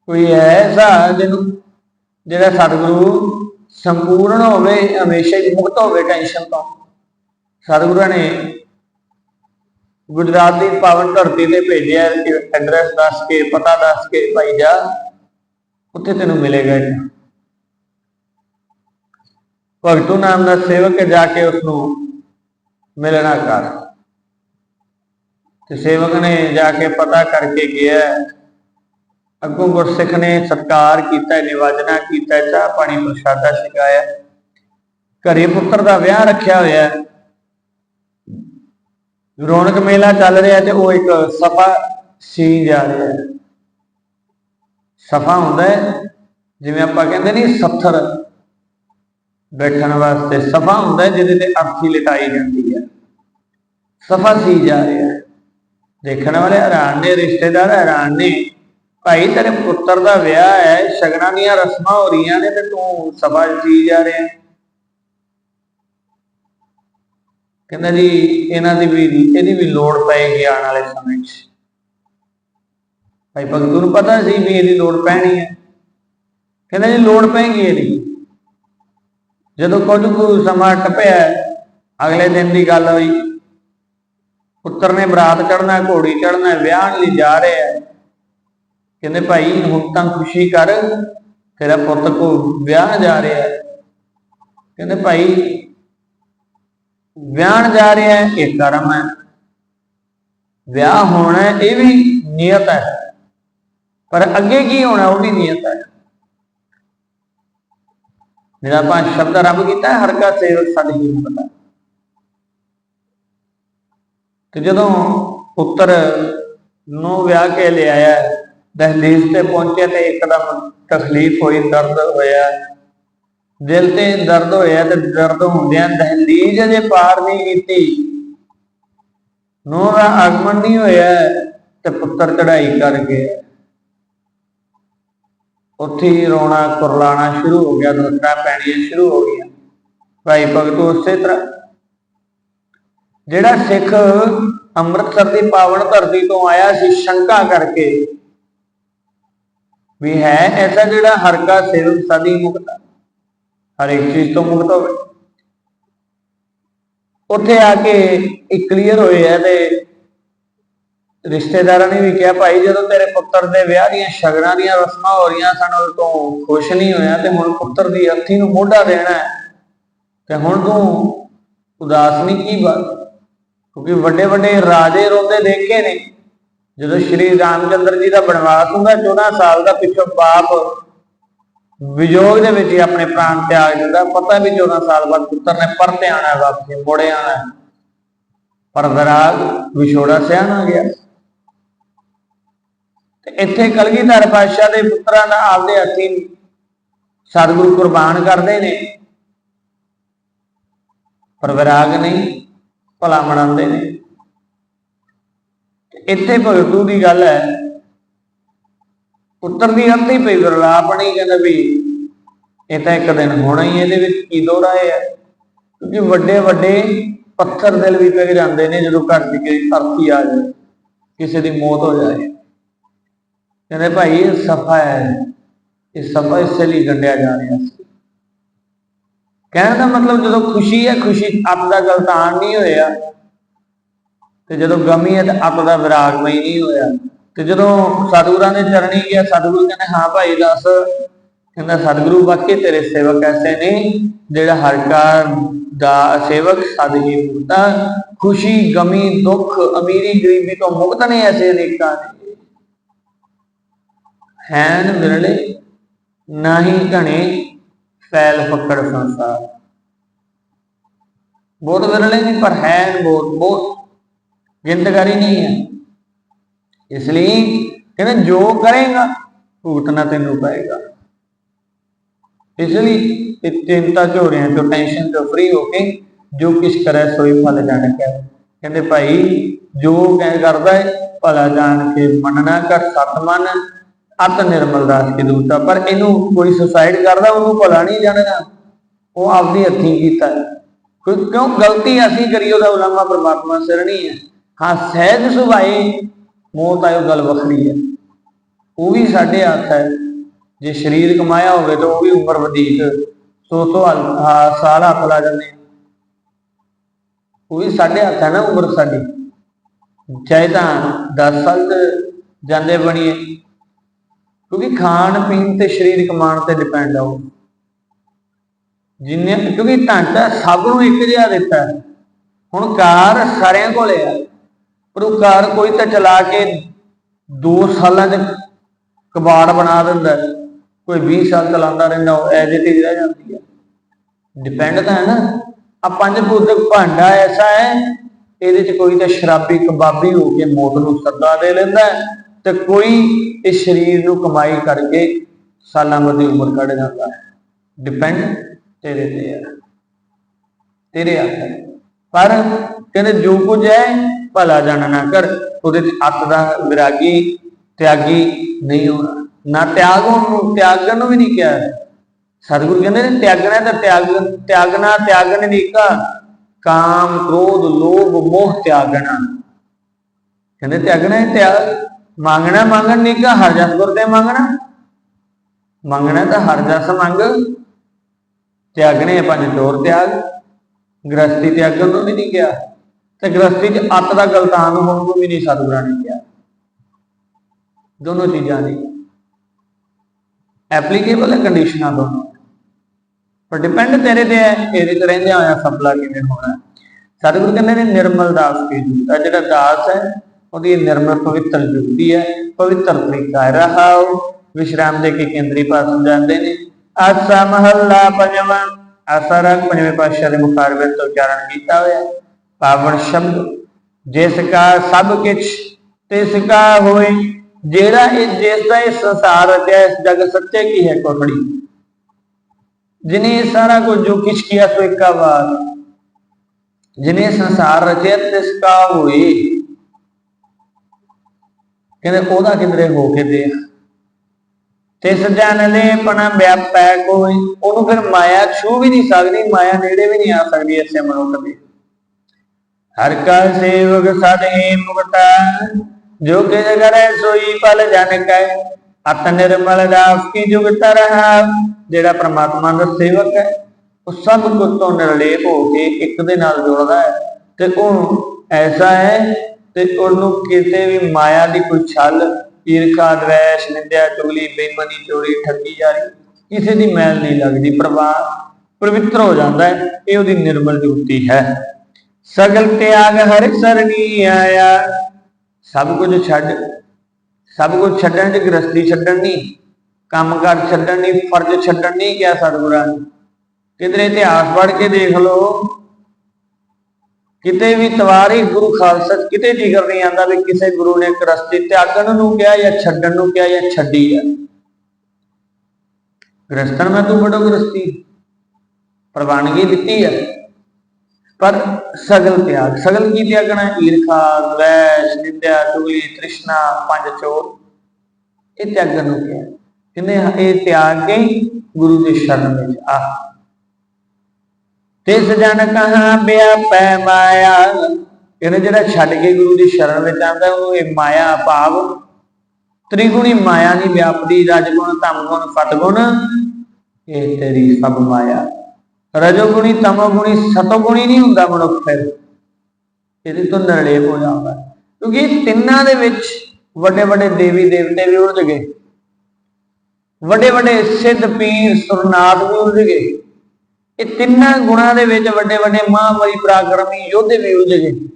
ਕੋਈ ਹੈ ਐਸਾ ਜਿਹਨੂੰ ਜਿਹੜਾ ਸਤਿਗੁਰੂ ਸੰਪੂਰਨ ਹੋਵੇ, ਹਮੇਸ਼ਾ ਹੀ ਮੁਕਤ ਹੋਵੇ ਟੈਨਸ਼ਨ ਤੋਂ। ਸਤਿਗੁਰਾਂ ਨੇ ਗੁਜਰਾਤ ਦੀ ਪਾਵਨ ਧਰਤੀ ਤੇ ਭੇਜਿਆ ਐਡਰੈਸ ਦੱਸ ਕੇ, ਪਤਾ ਦੱਸ ਕੇ, ਭਾਈ ਜਾ, ਉੱਥੇ ਤੈਨੂੰ ਮਿਲੇਗਾ ਭਗਤੂ ਨਾਮ ਦਾ ਸੇਵਕ ਜਾ ਕੇ ਉਸ ਨੂੰ ਮਿਲਣਾ ਕਰ। ਤੇ ਸੇਵਕ ਨੇ ਜਾ ਕੇ ਪਤਾ ਕਰਕੇ ਗਿਆ ਅੱਗੋਂ ਗੁਰਸਿੱਖ ਨੇ ਸਤਕਾਰ ਕੀਤਾ ਨਿਵਾਜਨਾ ਕੀਤਾ, ਚਾਹ ਪਾਣੀ ਪ੍ਰਸ਼ਾਦਾ ਛਕਾਇਆ। ਘਰੇ ਪੁੱਤਰ ਦਾ ਵਿਆਹ ਰੱਖਿਆ ਹੋਇਆ। ਰੌਣਕ ਮੇਲਾ ਚੱਲ ਰਿਹਾ ਤੇ ਉਹ ਇੱਕ ਸਫਾ ਸੀ ਜਾ ਰਿਹਾ। ਸਫਾ ਹੁੰਦਾ ਹੈ, ਜਿਵੇਂ ਆਪਾਂ ਕਹਿੰਦੇ ਨਹੀਂ, ਸੱਥਰ ਬੈਠਣ ਵਾਸਤੇ। ਸਫਾ ਹੁੰਦਾ ਜਿਹਦੇ ਤੇ ਅਰਥੀ ਲਟਾਈ ਜਾਂਦੀ ਹੈ। ਸਫਾ ਸੀ ਜਾ ਰਿਹਾ। ਹੈ ਦੇਖਣ ਵਾਲੇ ਹੈਰਾਨ ਨੇ, ਰਿਸ਼ਤੇਦਾਰ ਹੈਰਾਨ ਨੇ। ਭਾਈ, ਤੇਰੇ ਪੁੱਤਰ ਦਾ ਵਿਆਹ ਹੈ, ਸ਼ਗਨਾਂ ਦੀਆਂ ਰਸਮਾਂ ਹੋ ਰਹੀਆਂ ਨੇ ਤੇ ਤੂੰ ਸਭਾ ਜੀ ਜਾ ਰਿਹਾ। ਕਹਿੰਦਾ ਜੀ, ਇਹਨਾਂ ਦੀ ਵੀ ਇਹਦੀ ਵੀ ਲੋੜ ਪਏਗੀ ਆਉਣ ਵਾਲੇ ਸਮੇਂ 'ਚ। ਭਾਈ, ਭਗਤੂ ਨੂੰ ਪਤਾ ਸੀ ਵੀ ਇਹਦੀ ਲੋੜ ਪੈਣੀ ਹੈ। ਕਹਿੰਦਾ ਜੀ, ਲੋੜ ਪੈਗੀ ਇਹਦੀ। ਜਦੋਂ ਕੁਝ ਕੁ ਸਮਾਂ ਟੱਪਿਆ, ਅਗਲੇ ਦਿਨ ਦੀ ਗੱਲ ਹੋਈ। ਪੁੱਤਰ ਨੇ ਬਰਾਤ ਚੜਨਾ ਘੋੜੀ ਚੜਨਾ ਵਿਆਹ ਲਈ ਜਾ ਰਿਹਾ। ਕਹਿੰਦੇ ਭਾਈ ਹੁਣ ਤਾਂ ਖੁਸ਼ੀ ਕਰ ਤੇਰਾ ਪੁੱਤ ਕੋ ਵਿਆਹ ਜਾ ਰਿਹਾ ਹੈ। ਕਹਿੰਦੇ ਭਾਈ ਵਿਆਹਣ ਜਾ ਰਿਹਾ ਹੈ ਇਹ ਕਰਮ ਹੈ। ਵਿਆਹ ਹੋਣਾ ਇਹ ਵੀ ਨਿਯਤ ਹੈ। ਪਰ ਅੱਗੇ ਕੀ ਹੋਣਾ ਉਹ ਵੀ ਨਿਯਤ ਹੈ। ਮੇਰਾ ਆਪਾਂ ਸ਼ਬਦ ਰੱਬ ਕੀਤਾ ਹੈ, ਹਰ ਕਾ ਸੇਵਕ ਸਦ ਹੀ। ਪਤਾ ਤੇ ਜਦੋਂ ਪੁੱਤਰ ਨੂੰ ਵਿਆਹ ਕੇ ਲਿਆਇਆ ਦਹਲੀਜ਼ ਤੇ ਪਹੁੰਚੇ ਤੇ ਇੱਕਦਮ ਤਕਲੀਫ ਹੋਈ, ਦਰਦ ਹੋਇਆ। ਦਿਲ ਤੇ ਦਰਦ ਹੋਇਆ ਤੇ ਦਰਦ ਹੁੰਦਿਆਂ ਦਹਲੀਜ਼ ਅਜੇ ਪਾਰ ਨਹੀਂ ਕੀਤੀ, ਨੂੰਹ ਦਾ ਆਗਮਨ ਨਹੀਂ ਹੋਇਆ ਤੇ ਪੁੱਤਰ ਚੜਾਈ ਕਰ ਗਿਆ। ਉੱਥੇ ਹੀ ਰੋਣਾ ਕੁਰਲਾਣਾ ਸ਼ੁਰੂ ਹੋ ਗਿਆ ਦੁੱਖਾਂ ਪੈਣੀਆਂ ਸ਼ੁਰੂ ਹੋ ਗਈਆਂ। ਭਾਈ ਭਗਤ ਉਸੇ ਤਰ੍ਹਾਂ, ਜਿਹੜਾ ਸਿੱਖ ਅੰਮ੍ਰਿਤਸਰ ਦੀ ਪਾਵਨ ਧਰਤੀ ਤੋਂ ਆਇਆ ਸੀ, ਸ਼ੰਕਾ ਕਰਕੇ ਵੀ ਹੈ ਐਸਾ ਜਿਹੜਾ ਹਰ ਕਾ ਸੇਵਕ ਸਦੀ ਮੁਕਤ ਹਰ ਇੱਕ ਚੀਜ਼ ਤੋਂ ਮੁਕਤ ਹੋਵੇ। ਉੱਥੇ ਆ ਕੇ ਇੱਕ ਕਲੀਅਰ ਹੋਏ ਆ ਤੇ ਰਿਸ਼ਤੇਦਾਰਾਂ ਨੇ ਵੀ ਕਿਹਾ, ਭਾਈ, ਜਦੋਂ ਤੇਰੇ ਪੁੱਤਰ ਦੇ ਵਿਆਹ ਦੀਆਂ ਸ਼ਗਨਾਂ ਦੀਆਂ ਰਸਮਾਂ ਹੋ ਰਹੀਆਂ ਸਨ ਉਹ ਤੋਂ ਖੁਸ਼ ਨਹੀਂ ਹੋਇਆ ਤੇ ਹੁਣ ਪੁੱਤਰ ਦੀ ਅਰਥੀ ਨੂੰ ਮੋਢਾ ਦੇਣਾ ਤੇ ਹੁਣ ਤੂੰ ਉਦਾਸ ਨਹੀਂ, ਕੀ ਬਾਤ? ਕਿਉਂਕਿ ਵੱਡੇ ਵੱਡੇ ਰਾਜੇ ਰੋਂਦੇ ਦੇਖੇ ਨੇ। ਜਦੋਂ ਸ਼੍ਰੀ ਰਾਮਚੰਦਰ ਜੀ ਦਾ ਬਨਵਾਸ ਹੁੰਦਾ 14 ਸਾਲ ਦਾ ਪਿੱਛੋਂ ਬਾਪ ਵਿਯੋਗ ਦੇ ਵਿੱਚ ਹੀ ਆਪਣੇ ਪ੍ਰਾਣ ਤਿਆਗ ਦਿੰਦਾ। ਪਤਾ ਵੀ 14 ਸਾਲ ਬਾਅਦ ਪੁੱਤਰ ਨੇ ਪਰਤੇ ਆਣਾ ਵਾਪਸ ਮੋੜੇ ਆਣਾ ਪਰ ਵਿਰਾਗ ਵਿਛੋੜਾ ਸਿਆਣ ਆ ਗਿਆ। ਤੇ ਇੱਥੇ ਕਲਗੀਧਰ ਪਾਤਸ਼ਾਹ ਦੇ ਪੁੱਤਰਾਂ ਦਾ ਆਪਦੇ ਹੱਥੀ ਸਤਿਗੁਰੂ ਕੁਰਬਾਨ ਕਰਦੇ ਨੇ। ਪਰ ਵਿਰਾਗ ਨਹੀਂ, ਭਲਾ ਮਨਾਉਂਦੇ ਨੇ। ਇੱਥੇ ਭਗਤੂ ਦੀ ਗੱਲ ਹੈ। ਪੁੱਤਰ ਦੀ ਅੱਧੀ ਪਈ ਵਿਰਲਾਪ ਨਹੀਂ ਕਹਿੰਦਾ ਵੀ ਇਹ ਤਾਂ ਇੱਕ ਦਿਨ ਹੋਣਾ ਹੀ ਇਹਦੇ ਵਿੱਚ ਕੀ ਦੋਰਾ ਹੈ। ਕਿਉਂਕਿ ਵੱਡੇ ਵੱਡੇ ਪੱਥਰ ਦਿਲ ਵੀ ਪੈ ਜਾਂਦੇ ਨੇ ਜਦੋਂ ਘਰ ਦੀ ਕੋਈ ਅਰਥੀ ਆ ਜਾਏ ਕਿਸੇ ਦੀ ਮੌਤ ਹੋ ਜਾਏ ਕਹਿੰਦੇ ਭਾਈ ਇਹ ਸਫਾ ਹੈ, ਇਹ ਸਫਾ ਇਸੇ ਲਈ ਗੰਡਿਆ ਜਾ ਰਿਹਾ ਸੀ। ਕਹਿਣ ਦਾ ਮਤਲਬ ਜਦੋਂ ਖੁਸ਼ੀ ਹੈ, ਖੁਸ਼ੀ ਅੱਤ ਦਾ ਗਲਤਾਨ ਨਹੀਂ ਹੋਇਆ। ਤੇ ਜਦੋਂ ਗਮੀ ਹੈ ਤੇ ਅੱਤ ਦਾ ਵਿਰਾਗਮਈ ਨਹੀਂ ਹੋਇਆ। ਤੇ ਜਦੋਂ ਸਤਿਗੁਰਾਂ ਦੇ ਚਰਣੀ ਗਿਆ, ਸਤਿਗੁਰੂ ਕਹਿੰਦੇ, ਹਾਂ ਭਾਈ ਦੱਸ। ਕਹਿੰਦਾ, ਸਤਿਗੁਰੂ, ਵਾਕਈ ਤੇਰੇ ਸੇਵਕ ਐਸੇ ਨੇ ਜਿਹੜਾ ਹਰ ਕਾਰ ਦਾ ਸੇਵਕ ਸਦ ਹੀ ਮੁਕਤਾ ਖੁਸ਼ੀ, ਗਮੀ, ਦੁੱਖ, ਅਮੀਰੀ, ਗਰੀਬੀ ਤੋਂ ਮੁਕਤ ਨੇ ਐਸੇ ਅਨੇਕਾਂ ਨੇ। ਹੈਨ ਵਿਰਲੇ, ਨਾਹੀ ਘਣੇ ਫੈਲ ਫੱਕੜ ਸੰਸਾਰ। ਬਹੁਤ ਵਿਰਲੇ ਨਹੀਂ ਪਰ ਹੈਨ ਬਹੁਤ ਬਹੁਤ ਗਿਣਤਕਾਰੀ ਨਹੀਂ ਹੈ। ਇਸ ਲਈ ਕਹਿੰਦੇ, ਜੋ ਕਰੇਗਾ ਭੁਗਤਣਾ ਤੈਨੂੰ ਪਏਗਾ। ਇਸ ਲਈ ਇਹ ਚਿੰਤਾ ਝੋਰਿਆਂ ਤੋਂ ਟੈਨਸ਼ਨ ਤੋਂ ਫ੍ਰੀ ਹੋ ਕੇ ਜੋ ਕਿਛ ਕਰੇ ਸੋਈ ਫਲ ਜਾਣ ਕੇ। ਕਹਿੰਦੇ, ਭਾਈ, ਜੋ ਕਹਿ ਕਰਦਾ ਹੈ ਭਲਾ ਜਾਣ ਕੇ ਮੰਨਣਾ ਕਰ ਸਤ ਮਨ ਅਤ ਨਿਰਮਲ ਦਾਸ ਕੀ ਦੂਤਾ। ਪਰ ਇਹਨੂੰ ਕੋਈ ਸੁਸਾਇਡ ਕਰਦਾ, ਉਹਨੂੰ ਭਲਾ ਨਹੀਂ ਜਾਣਦਾ। ਉਹ ਆਪਦੀ ਹੱਥੀਂ ਕੀਤਾ। ਕਿਉਂ ਕਿਉਂ ਗਲਤੀ ਅਸੀਂ ਕਰੀ, ਉਹਦਾ ਉਲਾਮਾ ਪਰਮਾਤਮਾ ਸਿਰ ਨਹੀਂ ਹੈ। ਹਾਂ ਸਹਿਜ ਸੁਭਾਏ ਮੌਤ ਆਇਓ ਗੱਲ ਵੱਖਰੀ ਹੈ। ਉਹ ਵੀ ਸਾਡੇ ਹੱਥ ਹੈ। ਜੇ ਸਰੀਰ ਕਮਾਇਆ ਹੋਵੇ ਤਾਂ ਉਹ ਵੀ ਉਮਰ ਵਧੀਕ। ਸੋ ਸੌ ਹਲ- ਹਾਂ, ਸਾਲ ਹੱਥ ਲਾ ਜਾਂਦੇ। ਉਹ ਵੀ ਸਾਡੇ ਹੱਥ ਹੈ ਨਾ ਉਮਰ ਸਾਡੀ। ਚਾਹੇ ਤਾਂ 10 ਸਾਲ ਤੇ ਜਾਂਦੇ ਬਣੀਏ। ਕਿਉਂਕਿ ਖਾਣ ਪੀਣ ਤੇ ਸਰੀਰ ਕਮਾਉਣ ਤੇ ਡਿਪੈਂਡ ਆ ਉਹ। ਜਿੰਨੇ ਕਿਉਂਕਿ ਢਾਂਚਾ ਸਭ ਨੂੰ ਇੱਕ ਜਿਹਾ ਦਿੱਤਾ। ਹੁਣ ਕਾਰ ਸਾਰਿਆਂ ਕੋਲੇ ਆ। ਪਰ ਉਹ ਕਾਰ ਕੋਈ ਤਾਂ ਚਲਾ ਕੇ 2 ਸਾਲਾਂ ਚ ਕਬਾੜ ਬਣਾ ਦਿੰਦਾ ਕੋਈ 20 ਸਾਲ ਚਲਾਉਂਦਾ ਰਹਿੰਦਾ, ਉਹ ਐਜ ਇਟ ਰਹਿ ਜਾਂਦੀ ਹੈ। ਡਿਪੈਂਡ ਤਾਂ ਹੈ ਨਾ ਆ ਪੰਜ ਭੂਤਕ ਭਾਂਡਾ ਐਸਾ ਹੈ, ਇਹਦੇ ਚ ਕੋਈ ਤਾਂ ਸ਼ਰਾਬੀ ਕਬਾਬੀ ਹੋ ਕੇ ਮੌਤ ਨੂੰ ਸੱਦਾ ਦੇ ਲੈਂਦਾ ਤੇ ਕੋਈ ਇਸ ਸਰੀਰ ਨੂੰ ਕਮਾਈ ਕਰਕੇ ਸਾਲਾਂ ਬੱਧੀ ਉਮਰ ਕੱਢ ਜਾਂਦਾ ਹੈ। ਡਿਪੈਂਡ ਤੇਰੇ ਤੇ ਹੈ। ਤੇਰੇ ਹੱਥ ਪਰ ਕਹਿੰਦੇ ਜੋ ਕੁਝ ਹੈ ਭਲਾ ਜਾਣਾ ਨਾ ਕਰ, ਉਹਦੇ ਚ ਅੱਤ ਦਾ ਵਿਰਾਗੀ, ਤਿਆਗੀ ਨਹੀਂ ਹੋਣਾ। ਨਾ ਤਿਆਗ ਨੂੰ ਤਿਆਗਣ ਨੂੰ ਵੀ ਨਹੀਂ ਕਿਹਾ। ਸਤਿਗੁਰੂ ਕਹਿੰਦੇ ਨੇ, ਤਿਆਗਣਾ ਤਾਂ ਤਿਆਗ, ਤਿਆਗਣਾ, ਤਿਆਗਣ ਨੀਕਾ ਕਾਮ, ਕ੍ਰੋਧ, ਲੋਭ, ਮੋਹ ਤਿਆਗਣਾ। ਕਹਿੰਦੇ ਤਿਆਗਣਾ ਹੈ ਤਿਆਗ, ਮੰਗਣਾ ਮੰਗਣ ਨੀਕਾ ਹਰ ਜਸ ਗੁਰ ਤੇ ਮੰਗਣਾ। ਮੰਗਣਾ ਤਾਂ ਹਰ ਜਸ ਮੰਗ। ਤਿਆਗਣੇ ਪੰਜ ਚੋਰ ਤਿਆਗ। ਗ੍ਰਸਤੀ ਤਿਆਗਣ ਨੂੰ ਵੀ ਨਹੀਂ ਕਿਹਾ। ਤੇ ਗ੍ਰਸਤੀ 'ਚ ਅੱਤ ਦਾ ਗਲਤਾਨ ਹੋਣ ਨੂੰ ਵੀ ਨਹੀਂ ਸਤਿਗੁਰਾਂ ਨੇ ਕਿਹਾ। ਦੋਨੋਂ ਚੀਜ਼ਾਂ ਨੇ ਐਪਲੀਕੇਬਲ ਹੈ ਕੰਡੀਸ਼ਨਾਂ ਦੋਨੋਂ। ਪਰ ਡਿਪੈਂਡ ਤੇਰੇ ਤੇ ਹੈ, ਇਹਦੇ ਤੇ ਰਹਿੰਦੇ ਹੋਇਆ ਸਫਲਾ ਕਿਵੇਂ ਹੋਣਾ। ਸਤਿਗੁਰੂ ਕਹਿੰਦੇ ਨੇ ਨਿਰਮਲ ਦਾਸ ਕੀ ਜੁਗਤਾ ਜਿਹੜਾ ਦਾਸ ਹੈ, ਉਹਦੀ ਨਿਰਮਲ ਪਵਿੱਤਰ ਜੁਗਤੀ ਹੈ, ਪਵਿੱਤਰ ਤਰੀਕਾ ਹੈ। ਰਹਾਉ, ਵਿਸ਼ਰਾਮ ਦੇ ਕੇ ਕੇਂਦਰੀ ਪਾਸ ਜਾਂਦੇ ਨੇ। ਆਸਾ ਮਹੱਲਾ ਪੰਜਵਾਂ ਆਸਾ ਰੰਗ, ਪੰਜਵੇਂ ਪਾਤਸ਼ਾਹ ਦੇ ਮੁਖਾਰਬੇ ਤੋਂ ਉਚਾਰਨ ਕੀਤਾ ਹੋਇਆ। ਪਾਵਨ ਸ਼ਬਦ। ਜਿਸ ਕਾ ਸਭ ਕਿਛ, ਤਿਸ ਕਾ ਹੋਏ, ਜਿਹੜਾ ਇਹ ਜਿਸ ਦਾ ਇਹ ਸੰਸਾਰ ਰਚਿਆ ਇਸ ਜਗ ਸੱਚੇ ਕੀ ਹੈ ਕੋਠੜੀ ਜਿਨੇ ਇਹ ਸਾਰਾ ਕੁਝ ਜੋ ਕਿਛ ਕੀਆ ਸੋ ਇੱਕਾ ਵਾਰ। ਜਿਨੇ ਇਹ ਸੰਸਾਰ ਰਚਿਆ ਤਿਸ ਕਾ ਹੋਏ। ਕਹਿੰਦੇ ਉਹਦਾ ਕਿਧਰੇ ਹੋ ਕੇ ਦੇ ਤਿਸ ਜਨ ਲੈ ਪਣਾ ਵਿਆਪੈ ਕੋਈ, ਉਹਨੂੰ ਫਿਰ ਮਾਇਆ ਛੂ ਵੀ ਨਹੀਂ ਸਕਦੀ, ਮਾਇਆ ਨੇੜੇ ਵੀ ਨਹੀਂ ਆ ਸਕਦੀ ਐਸੇ ਮਨੁੱਖ ਦੇ। ਹਰ ਕਾ ਸੇਵਕ ਸਦਹੀ ਮੁਕਤਾ ਜੋ ਕਿ ਜਗਰੇ ਸੋਈ ਪਲ ਜਨ ਕੈ। ਅਤ ਨਿਰਮਲ ਦਾਸ ਕੀ ਜੁਗਤ ਰਹਾ ਜਿਹੜਾ ਪ੍ਰਮਾਤਮਾ ਦਾ ਸੇਵਕ ਹੈ। ਉਹ ਸਭ ਕੁਝ ਤੋਂ ਨਿਰਲੇਪ ਹੋ ਕੇ ਇੱਕ ਦੇ ਨਾਲ ਜੁੜਦਾ ਹੈ। ਤੇ ਉਹ ਐਸਾ ਹੈ ਤੇ ਉਹਨੂੰ ਕਿਤੇ ਵੀ ਮਾਇਆ ਦੀ ਕੋਈ ਛਲ, ਈਰਖਾ, ਦਵੈਸ਼, ਨਿੰਦਿਆ, ਚੁਗਲੀ, ਬੇਈਮਾਨੀ, ਚੋਰੀ, ਠੱਗੀ ਜਾਰੀ ਕਿਸੇ ਦੀ ਮੈਲ ਨਹੀਂ ਲੱਗਦੀ, ਪ੍ਰਵਾਹ, ਪਵਿੱਤਰ ਹੋ ਜਾਂਦਾ ਹੈ। ਇਹ ਉਹਦੀ ਨਿਰਮਲ ਜੁਗਤੀ ਹੈ। ਸਗਲ ਤਿਆਗ ਹਰਿ ਸਰਣੀ ਆਇਆ। ਸਭ ਕੁਝ ਛੱਡ, ਸਭ ਕੁਝ ਛੱਡਣ ਦੀ ਗ੍ਰਸਤੀ ਛੱਡਣ ਨਹੀਂ ਕੰਮ ਕਾਰ ਛੱਡਣ ਨਹੀਂ ਫਰਜ਼ ਛੱਡਣ ਨਹੀਂ ਕਿਹਾ ਸਤਿਗੁਰਾਂ ਨੇ। ਕਿਧਰੇ ਇਤਿਹਾਸ ਪੜ੍ਹ ਕੇ ਦੇਖ ਲਓ। ਕਿਤੇ ਵੀ ਤਵਾਰੀ ਗੁਰੂ ਖਾਲਸਾ, ਕਿਤੇ ਜ਼ਿਕਰ ਨਹੀਂ ਆਂਦਾ ਵੀ ਕਿਸੇ ਗੁਰੂ ਨੇ ਗ੍ਰਸਤੀ ਤਿਆਗਣ ਨੂੰ ਕਿਹਾ ਜਾਂ ਛੱਡਣ ਨੂੰ ਕਿਹਾ ਜਾਂ ਛੱਡੀ ਆ। ਗ੍ਰਸਤਨ ਮੈਂ ਤੂੰ ਬੜੋ ਗ੍ਰਸਤੀ ਪ੍ਰਵਾਨਗੀ ਦਿੱਤੀ ਆ। ਪਰ ਸਗਲ ਤਿਆਗ, ਸਗਲ ਕੀ ਤਿਆਗਣਾ ਈਰਖਾ ਵੈਸ ਨਿੰਦਿਆ ਚੁਗਲੀ ਤ੍ਰਿਸ਼ਨਾ, ਪੰਜ ਚੋਰ। ਇਹ ਤਿਆਗਣ ਨੂੰ ਕਿਹਾ। ਕਿਨੇ ਇਹ ਤਿਆਗ ਕੇ ਗੁਰੂ ਦੇ ਸ਼ਰਨ ਵਿੱਚ ਆ। ਤਿਸ ਜਨ ਕਹਾ ਵਿਆਪੈ ਮਾਇਆ। ਇਹਨੇ ਜਿਹੜਾ ਛੱਡ ਕੇ ਗੁਰੂ ਦੀ ਸ਼ਰਨ ਵਿੱਚ ਆਂਦਾ ਉਹ ਇਹ ਮਾਇਆ ਭਾਵ। ਤ੍ਰਿਗੁਣੀ ਮਾਇਆ ਨਹੀਂ ਵਿਆਪਦੀ, ਰਜਗੁਣ ਤਮਗੁਣ ਸਤਗੁਣ ਇਹ ਤੇਰੀ ਸਭ ਮਾਇਆ। ਰਜੋਗੁਣੀ, ਤਮੋਗੁਣੀ, ਸਤੋਗੁਣੀ ਨਹੀਂ ਹੁੰਦਾ ਮਨੁੱਖ ਫਿਰ। ਇਹਦੇ ਤੋਂ ਨਰਲੇਪ ਹੋ ਜਾਂਦਾ। ਕਿਉਂਕਿ ਤਿੰਨਾਂ ਦੇ ਵਿੱਚ ਵੱਡੇ ਵੱਡੇ ਦੇਵੀ, ਦੇਵਤੇ ਵੀ ਉਲਝ ਗਏ। ਵੱਡੇ ਵੱਡੇ ਸਿੱਧ, ਪੀਰ, ਸੁਰਨਾਥ ਵੀ ਉਲਝ ਗਏ। ਇਹ ਤਿੰਨਾਂ ਗੁਣਾਂ ਦੇ ਵਿੱਚ ਵੱਡੇ ਵੱਡੇ ਮਹਾਂਬਲੀ ਪਰਾਕਰਮੀ ਯੋਧੇ ਵੀ ਉਲਝ ਗਏ।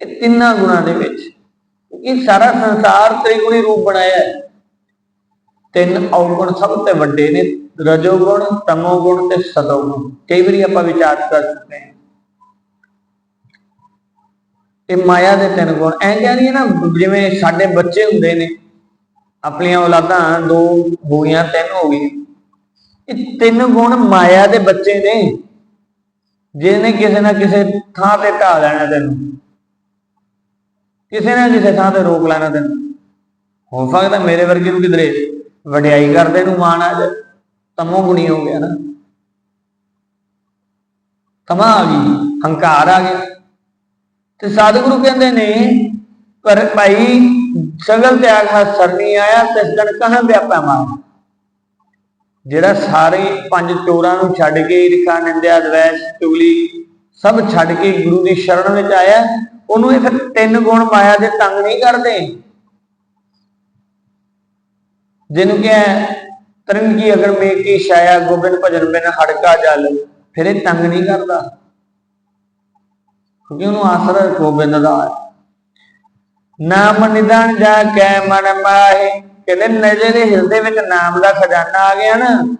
ਇਹ ਤਿੰਨਾਂ ਗੁਣਾਂ ਦੇ ਵਿੱਚ। ਕਿਉਂਕਿ ਸਾਰਾ ਸੰਸਾਰ ਤ੍ਰਿਗੁਣੀ ਰੂਪ ਬਣਾਇਆ ਹੈ। ਤਿੰਨ ਔਗੁਣ ਸਭ ਤੋਂ ਵੱਡੇ ਨੇ। ਰਜੋਗੁਣ, ਤਮੋਗੁਣ ਤੇ ਸਤੋਗੁਣ ਕਈ ਵਾਰੀ ਆਪਾਂ ਵਿਚਾਰ ਕਰ ਚੁੱਕੇ ਹਾਂ। ਇਹ ਮਾਇਆ ਦੇ ਤਿੰਨ ਗੁਣ। ਐਂ ਕਹਿੰਦੀ ਨਾ, ਜਿਵੇਂ ਸਾਡੇ ਬੱਚੇ ਹੁੰਦੇ ਨੇ, ਆਪਣੀਆਂ ਔਲਾਦਾਂ ਦੋ ਹੋ ਗਈਆਂ ਤਿੰਨ ਹੋ ਗਈਆਂ। ਇਹ ਤਿੰਨ ਗੁਣ ਮਾਇਆ ਦੇ ਬੱਚੇ ਨੇ। ਜਿਹਨੇ ਕਿਸੇ ਨਾ ਕਿਸੇ ਥਾਂ ਤੇ ਢਾ ਲੈਣਾ ਤੈਨੂੰ। ਕਿਸੇ ਨਾ ਕਿਸੇ ਥਾਂ ਤੇ ਰੋਕ ਲੈਣਾ ਤੈਨੂੰ। ਹੋ ਸਕਦਾ ਮੇਰੇ ਵਰਗੇ ਨੂੰ ਕਿਧਰੇ ਵਡਿਆਈ ਕਰਦੇ ਨੂੰ ਮਾਣ ਆ ਜਾਏ ਤਮੋ ਗੁਣੀ ਹੋ ਗਿਆ ਨਾ। ਤਮਾ ਆ ਗਈ, ਹੰਕਾਰ ਆ ਗਿਆ। ਤੇ ਸਤਿਗੁਰੂ ਕਹਿੰਦੇ ਨੇ, ਪਰ ਭਾਈ, ਸਗਲ ਤਿਆਗ ਹਾ ਸਰਨੀ ਆਇਆ, ਤੇ ਜਨ ਕਹਾਂ ਵਿਆਪਾ ਮਾਰ ਜਿਹੜਾ ਸਾਰੇ ਪੰਜ ਚੋਰਾਂ ਨੂੰ ਛੱਡ ਕੇ ਈਰਖਾ ਨਿੰਦਿਆ, ਦਵੈਸ਼, ਚੁਗਲੀ, ਸਭ ਛੱਡ ਕੇ ਗੁਰੂ ਦੀ ਸ਼ਰਨ ਵਿੱਚ ਆਇਆ, ਉਹਨੂੰ ਇਹ ਤਿੰਨ ਗੁਣ ਮਾਇਆ ਦੇ ਤੰਗ ਨਹੀਂ ਕਰਦੇ। ਜਿਹਨੂੰ ਕਿ ਤਰਨ ਅਗਰ ਮੇ ਕੀ ਛਾਇਆ ਗੋਬਿੰਦ ਭਜਨ ਬਿਨ ਹੜਕਾ ਜਲ, ਫਿਰ ਇਹ ਤੰਗ ਨਹੀਂ ਕਰਦਾ। ਕਿਉਂਕਿ ਉਹਨੂੰ ਆਸਰਾ ਗੋਬਿੰਦ ਦਾ। ਹੈ ਨਾਮ ਨਿਦਾਨ ਜਾ ਕੇ ਮਨ ਮਾਹੇ। ਕਹਿੰਦੇ ਨਜ਼ਰ ਹਿਰਦੇ ਵਿੱਚ ਨਾਮ ਦਾ ਖਜ਼ਾਨਾ ਆ ਗਿਆ ਨਾ।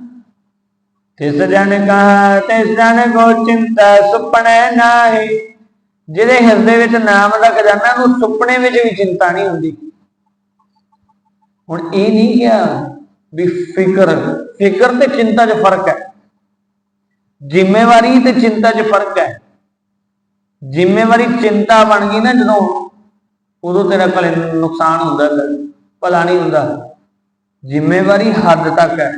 ਤਿਸ ਜਨ ਕਹਾ, ਤਿਸ ਜਨ ਕੋ ਚਿੰਤਾ ਸੁਪਨੇ ਨਾਹੀ। ਜਿਹਦੇ ਹਿਰਦੇ ਵਿੱਚ ਨਾਮ ਦਾ ਖਜ਼ਾਨਾ ਨੂੰ ਸੁਪਨੇ ਵਿੱਚ ਵੀ ਚਿੰਤਾ ਨਹੀਂ ਹੁੰਦੀ। ਹੁਣ ਇਹ ਨਹੀਂ ਕਿਹਾ ਵੀ ਫਿਕਰ ਫਿਕਰ ਤੇ ਚਿੰਤਾ 'ਚ ਫ਼ਰਕ ਹੈ। ਜ਼ਿੰਮੇਵਾਰੀ ਤੇ ਚਿੰਤਾ 'ਚ ਫ਼ਰਕ ਹੈ। ਜ਼ਿੰਮੇਵਾਰੀ ਚਿੰਤਾ ਬਣ ਗਈ ਨਾ ਜਦੋਂ, ਉਦੋਂ ਤੇਰਾ ਭਲੇ ਨੁਕਸਾਨ ਹੁੰਦਾ ਭਲਾ ਨਹੀਂ ਹੁੰਦਾ। ਜ਼ਿੰਮੇਵਾਰੀ ਹੱਦ ਤੱਕ ਹੈ।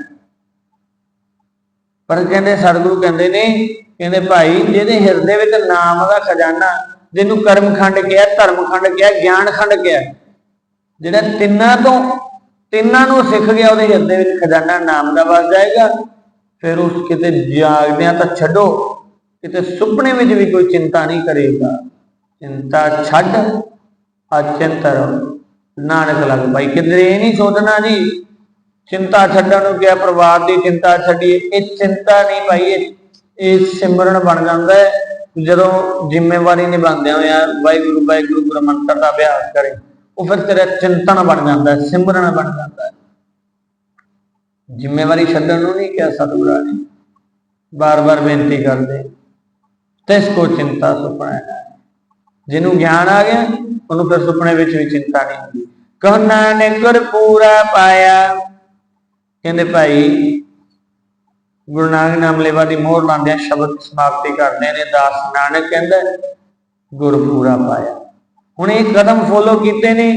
ਪਰ ਕਹਿੰਦੇ ਸਤਿਗੁਰੂ ਕਹਿੰਦੇ ਨੇ, ਕਹਿੰਦੇ ਭਾਈ ਜਿਹਦੇ ਹਿਰਦੇ ਵਿੱਚ ਨਾਮ ਦਾ ਖਜ਼ਾਨਾ, ਜਿਹਨੂੰ ਕਰਮਖੰਡ ਕਿਹਾ, ਧਰਮਖੰਡ ਕਿਹਾ, ਗਿਆਨਖੰਡ ਕਿਹਾ, ਜਿਹੜਾ ਤਿੰਨਾਂ ਤੋਂ ਤਿੰਨਾਂ ਨੂੰ ਸਿੱਖ ਗਿਆ, ਉਹਦੇ ਹਿਰਦੇ ਵਿੱਚ ਖਜ਼ਾਨਾ ਨਾਮ ਦਾ ਵਸ ਜਾਏਗਾ। ਫਿਰ ਉਸ ਕਿਤੇ ਜਾਗਦਿਆਂ ਤਾਂ ਛੱਡੋ, ਕਿਤੇ ਸੁਪਨੇ ਵਿੱਚ ਵੀ ਕੋਈ ਚਿੰਤਾ ਨਹੀਂ ਕਰੇਗਾ। ਚਿੰਤਾ ਛੱਡ, ਅਚਿੰਤ ਨਾਨਕ ਲੱਗ, ਭਾਈ ਕਿਤੇ ਇਹ ਨਹੀਂ ਸੋਚਣਾ ਜੀ, ਚਿੰਤਾ ਛੱਡਣ ਨੂੰ ਕਿਹਾ, ਪਰਿਵਾਰ ਦੀ ਚਿੰਤਾ ਛੱਡੀਏ। ਇਹ ਚਿੰਤਾ ਨਹੀਂ ਭਾਈ, ਇਹ ਇਹ ਸਿਮਰਨ ਬਣ ਜਾਂਦਾ ਹੈ। ਜਦੋਂ ਜ਼ਿੰਮੇਵਾਰੀ ਨਿਭਾਉਂਦੇ ਹੋਇਆ ਵਾਹਿਗੁਰੂ ਵਾਹਿਗੁਰੂ ਗੁਰੂ ਮੰਤਰ ਦਾ ਅਭਿਆਸ ਕਰੇ। ਉਹ ਫਿਰ ਤੇਰਾ ਚਿੰਤਨ ਬਣ ਜਾਂਦਾ ਹੈ ਸਿਮਰਨ ਬਣ ਜਾਂਦਾ। ਹੈ ਜ਼ਿੰਮੇਵਾਰੀ ਛੱਡਣ ਨੂੰ ਨਹੀਂ ਕਿਹਾ ਸਤਿਗੁਰਾਂ ਨੇ। ਬਾਰ-ਬਾਰ ਬੇਨਤੀ ਕਰਦੇ, ਤਿਸ ਕੋ ਚਿੰਤਾ ਸੁਪਨਾ ਹੈ। ਜਿਹਨੂੰ ਗਿਆਨ ਆ ਗਿਆ, ਉਹਨੂੰ ਫਿਰ ਸੁਪਨੇ ਵਿੱਚ ਵੀ ਚਿੰਤਾ ਨਹੀਂ ਹੁੰਦੀ। ਕਹ, ਨਾਨਕ ਗੁਰ ਪੂਰਾ ਪਾਇਆ। ਕਹਿੰਦੇ ਭਾਈ, ਗੁਰੂ ਨਾਨਕ ਨਾਮ ਲੈਵਾ ਦੀ ਮੋਹਰ ਲਾਉਂਦੇ ਸ਼ਬਦ ਸਮਾਪਤੀ ਕਰਦੇ ਨੇ, ਦਾਸ ਨਾਨਕ ਕਹਿੰਦਾ, ਗੁਰ ਪੂਰਾ ਪਾਇਆ। ਹੁਣ ਇਹ ਕਦਮ ਫੋਲੋ ਕੀਤੇ ਨੇ,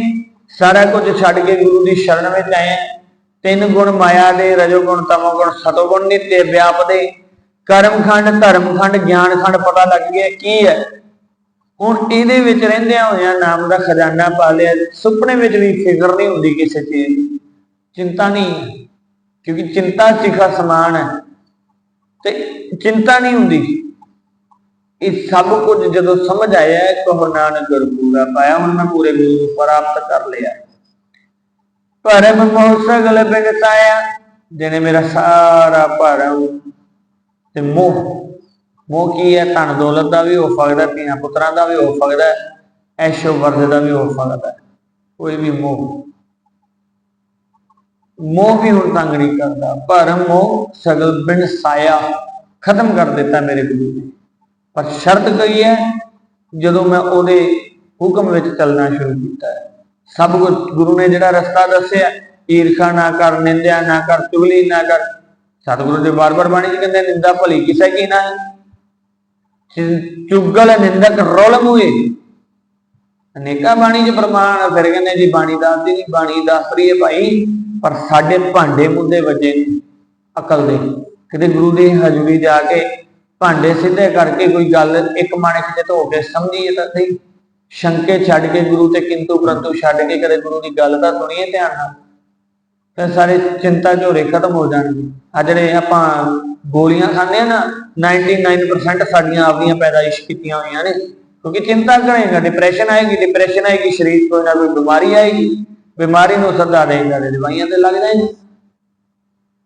ਸਾਰਾ ਕੁਝ ਛੱਡ ਕੇ ਗੁਰੂ ਦੀ ਸ਼ਰਨ ਵਿੱਚ ਆਏ ਤਿੰਨ ਗੁਣ ਮਾਇਆ ਦੇ, ਰਜੋ ਗੁਣ, ਤਮੋ ਗੁਣ, ਸਤੋ ਗੁਣ ਨੀ ਤੇ ਕਰਮ ਖੰਡ, ਧਰਮ ਖੰਡ, ਗਿਆਨ ਖੰਡ ਪਤਾ ਲੱਗ ਗਿਆ ਕੀ ਹੈ। ਹੁਣ ਇਹਦੇ ਵਿੱਚ ਰਹਿੰਦਿਆਂ ਹੋਇਆਂ ਨਾਮ ਦਾ ਖਜ਼ਾਨਾ ਪਾ ਲਿਆ। ਸੁਪਨੇ ਵਿੱਚ ਵੀ ਫਿਕਰ ਨਹੀਂ ਹੁੰਦੀ ਕਿਸੇ ਚੀਜ਼ ਦੀ। ਚਿੰਤਾ ਨਹੀਂ, ਕਿਉਂਕਿ ਚਿੰਤਾ ਸਿਖਾ ਸਮਾਨ ਹੈ। ਤੇ ਚਿੰਤਾ ਨਹੀਂ ਹੁੰਦੀ। ਇਹ ਸਭ ਕੁਝ ਜਦੋਂ ਸਮਝ ਆਇਆ ਹੈ, ਕਹੋ ਨਾਨਕ ਗੁਰ ਪਾਇਆ ਹੁਣ ਮੈਂ ਪੂਰੇ ਗੁਰੂ ਨੂੰ ਪ੍ਰਾਪਤ ਕਰ ਲਿਆ। ਭਰਮ ਮੋਹ ਸਗਲ ਬਿਗਤਾਇਆ ਜਿਹਨੇ ਮੇਰਾ ਸਾਰਾ ਭਰਮ ਤੇ ਮੋਹ ਮੋਹ ਕੀ ਹੈ? ਧਨ ਦੌਲਤ ਦਾ ਵੀ ਹੋ ਸਕਦਾ ਧੀਆਂ ਪੁੱਤਰਾਂ ਦਾ ਵੀ ਹੋ ਸਕਦਾ ਐਸ਼ੋ ਵਰਦ ਦਾ ਵੀ ਹੋ ਸਕਦਾ ਕੋਈ ਵੀ ਮੋਹ। ਮੋਹ ਵੀ ਹੁਣ ਤੰਗ ਨਹੀਂ ਕਰਦਾ। ਭਰਮ ਮੋਹ ਸਗਲ ਬਿਨ ਸਾਇਆ ਖਤਮ ਕਰ ਦਿੱਤਾ ਮੇਰੇ ਗੁਰੂ ਨੇ। ਪਰ ਸ਼ਰਤ ਕਹੀ ਹੈ, ਜਦੋਂ ਮੈਂ ਉਹਦੇ ਹੁਕਮ ਵਿੱਚ ਚੱਲਣਾ ਸ਼ੁਰੂ ਕੀਤਾ ਹੈ। ਸਭ ਕੁਝ ਗੁਰੂ ਨੇ ਜਿਹੜਾ ਰਸਤਾ ਦੱਸਿਆ, ਈਰਖਾ ਨਾ ਕਰ, ਨਿੰਦਿਆ ਨਾ ਕਰ, ਚੁਗਲੀ ਨਾ ਕਰ, ਸਤਿਗੁਰੂ ਦੇ ਬਾਰ-ਬਾਰ ਬਾਣੀ ਚ ਕਹਿੰਦੇ, ਨਿੰਦਾ ਭਲੀ ਕਿਸੇ ਕੀ ਨਾ ਚੁਗਲ ਨਿੰਦਕ ਰੋਲ ਮੂਏ ਅਨੇਕਾਂ ਬਾਣੀ ਚ ਪ੍ਰਮਾਣ ਫਿਰ ਕਹਿੰਦੇ ਜੀ ਬਾਣੀ ਦੱਸਦੀ ਨਹੀਂ, ਬਾਣੀ ਦੱਸ ਰਹੀ ਹੈ ਭਾਈ, ਪਰ ਸਾਡੇ ਭਾਂਡੇ ਮੁੰਦੇ ਵਜੇ ਨੇ ਅਕਲ ਦੇ। ਕਿਤੇ ਗੁਰੂ ਦੀ ਹਜ਼ੂਰੀ ਜਾ ਕੇ ਭਾਂਡੇ ਸਿੱਧੇ ਕਰਕੇ ਕੋਈ ਗੱਲ ਇੱਕ ਮਾਣਕ ਜੇ ਧੋ ਕੇ ਸਮਝੀਏ ਤਾਂ ਸਹੀ। ਸ਼ੰਕੇ ਛੱਡ ਕੇ ਗੁਰੂ ਤੇ ਕਿੰਤੂ ਪਰੰਤੂ ਛੱਡ ਕੇ ਕਦੇ ਗੁਰੂ ਦੀ ਗੱਲ ਤਾਂ ਸੁਣੀਏ ਧਿਆਨ ਨਾਲ ਫਿਰ ਸਾਰੇ ਚਿੰਤਾ ਝੋਰੇ ਖਤਮ ਹੋ ਜਾਣਗੇ। ਆ ਜਿਹੜੇ ਆਪਾਂ ਗੋਲੀਆਂ ਖਾਂਦੇ ਆ ਨਾ 99% ਸਾਡੀਆਂ ਆਪਦੀਆਂ ਪੈਦਾਇਸ਼ ਕੀਤੀਆਂ ਹੋਈਆਂ ਨੇ। ਕਿਉਂਕਿ ਚਿੰਤਾ ਕਰੇਗਾ ਡਿਪਰੈਸ਼ਨ ਆਏਗੀ ਡਿਪਰੈਸ਼ਨ ਆਏਗੀ, ਸਰੀਰ ਕੋਈ ਨਾ ਕੋਈ ਬਿਮਾਰੀ ਆਏਗੀ। ਬਿਮਾਰੀ ਨੂੰ ਸੱਦਾ ਦੇਗਾ, ਦਵਾਈਆਂ ਤੇ ਲੱਗ ਜਾਏਗੀ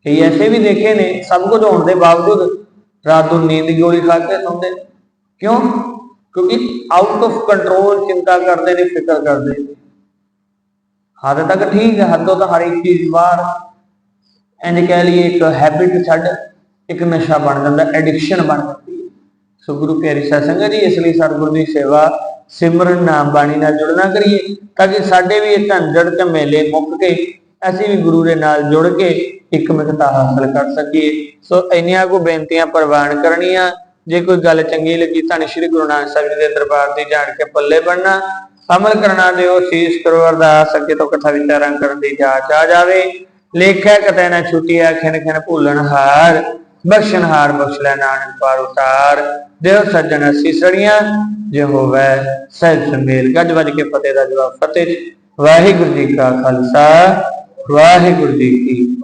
ਕਈ ਐਸੇ ਵੀ ਦੇਖੇ ਨੇ, ਸਭ ਕੁਝ ਹੋਣ ਦੇ ਬਾਵਜੂਦ ਰਾਤ ਨੂੰ ਨੀਂਦ ਦੀ ਗੋਲੀ ਖਾ ਕੇ ਸੌਂਦੇ ਨੇ। ਕਿਉਂ? ਕਿਉਂਕਿ ਆਊਟ ਆਫ ਕੰਟਰੋਲ ਚਿੰਤਾ ਕਰਦੇ ਨੇ ਹੱਦ ਤੱਕ ਠੀਕ ਹੈ, ਹੱਦੋਂ ਤਾਂ ਹਰ ਇੱਕ ਚੀਜ਼ ਬਾਹਰ। ਇੰਜ ਕਹਿ ਲਈਏ, ਇੱਕ ਹੈਬਿਟ ਛੱਡ, ਇੱਕ ਨਸ਼ਾ ਬਣ ਜਾਂਦਾ ਐਡਿਕਸ਼ਨ ਬਣ ਜਾਂਦੀ ਹੈ। ਸੋ ਗੁਰੂ ਪਿਆਰੀ ਸਾਧ ਸੰਗਤ ਜੀ, ਇਸ ਲਈ ਸਤਿਗੁਰੂ ਦੀ ਸੇਵਾ ਸਿਮਰਨ ਨਾਮ ਬਾਣੀ ਨਾਲ ਜੁੜਨਾ ਕਰੀਏ, ਤਾਂ ਕਿ ਸਾਡੇ ਵੀ ਇਹ ਝੰਡੜ ਤੇ ਮੇਲੇ ਮੁੱਕ ਕੇ ਅਸੀਂ ਵੀ ਗੁਰੂ ਦੇ ਨਾਲ ਜੁੜ ਕੇ ਇੱਕ ਮਿਕਤਾ ਹਾਸਲ ਕਰ ਸਕੀਏ। ਸੋ ਇੰਨੀਆਂ ਕੋ ਬੇਨਤੀਆਂ ਪ੍ਰਵਾਨ ਕਰਨੀਆਂ। ਜੇ ਕੋਈ ਗੱਲ ਚੰਗੀ ਲੱਗੀ ਤਾਂ ਸ਼੍ਰੀ ਗੁਰੂ ਨਾਨਕ ਸਾਹਿਬ ਜੀ ਦੇ ਦਰਬਾਰ ਦੀ ਜਾਣ ਕੇ ਪੱਲੇ ਬਣਨਾ ਅਮਲ ਕਰਨਾ ਦਿਓ, ਸੀਸ ਕਰੋ, ਅਰਦਾਸ ਅੱਗੇ ਤੋਂ ਕਥਾ ਵਿਚਾਰਾਂ ਕਰਨ ਦੀ ਜਾਚ ਆ ਜਾਵੇ। ਲੇਖਿਆ ਕਤੈ ਨਾ ਛੁਟਿਆ, ਖਿਨ ਖਿਨ ਭੁੱਲਣ ਹਾਰ। ਬਖਸ਼ਣ ਹਾਰ, ਬਖਸ਼ ਲੈ ਨਾਨਕ ਪਾਰ ਉਤਾਰ। ਦਿਓ ਸੱਜਣ ਸੀਸੜੀਆਂ ਜੇ ਹੋਵੇ ਸਹਿਜ ਮੇਲ ਗੱਜ ਵੱਜ ਕੇ ਫਤਿਹ ਦਾ ਜਵਾਬ ਫਤਿਹ ਵਾਹਿਗੁਰੂ ਜੀ ਕਾ ਖਾਲਸਾ। ਵਾਹਿਗੁਰੂ ਜੀ ਕੀ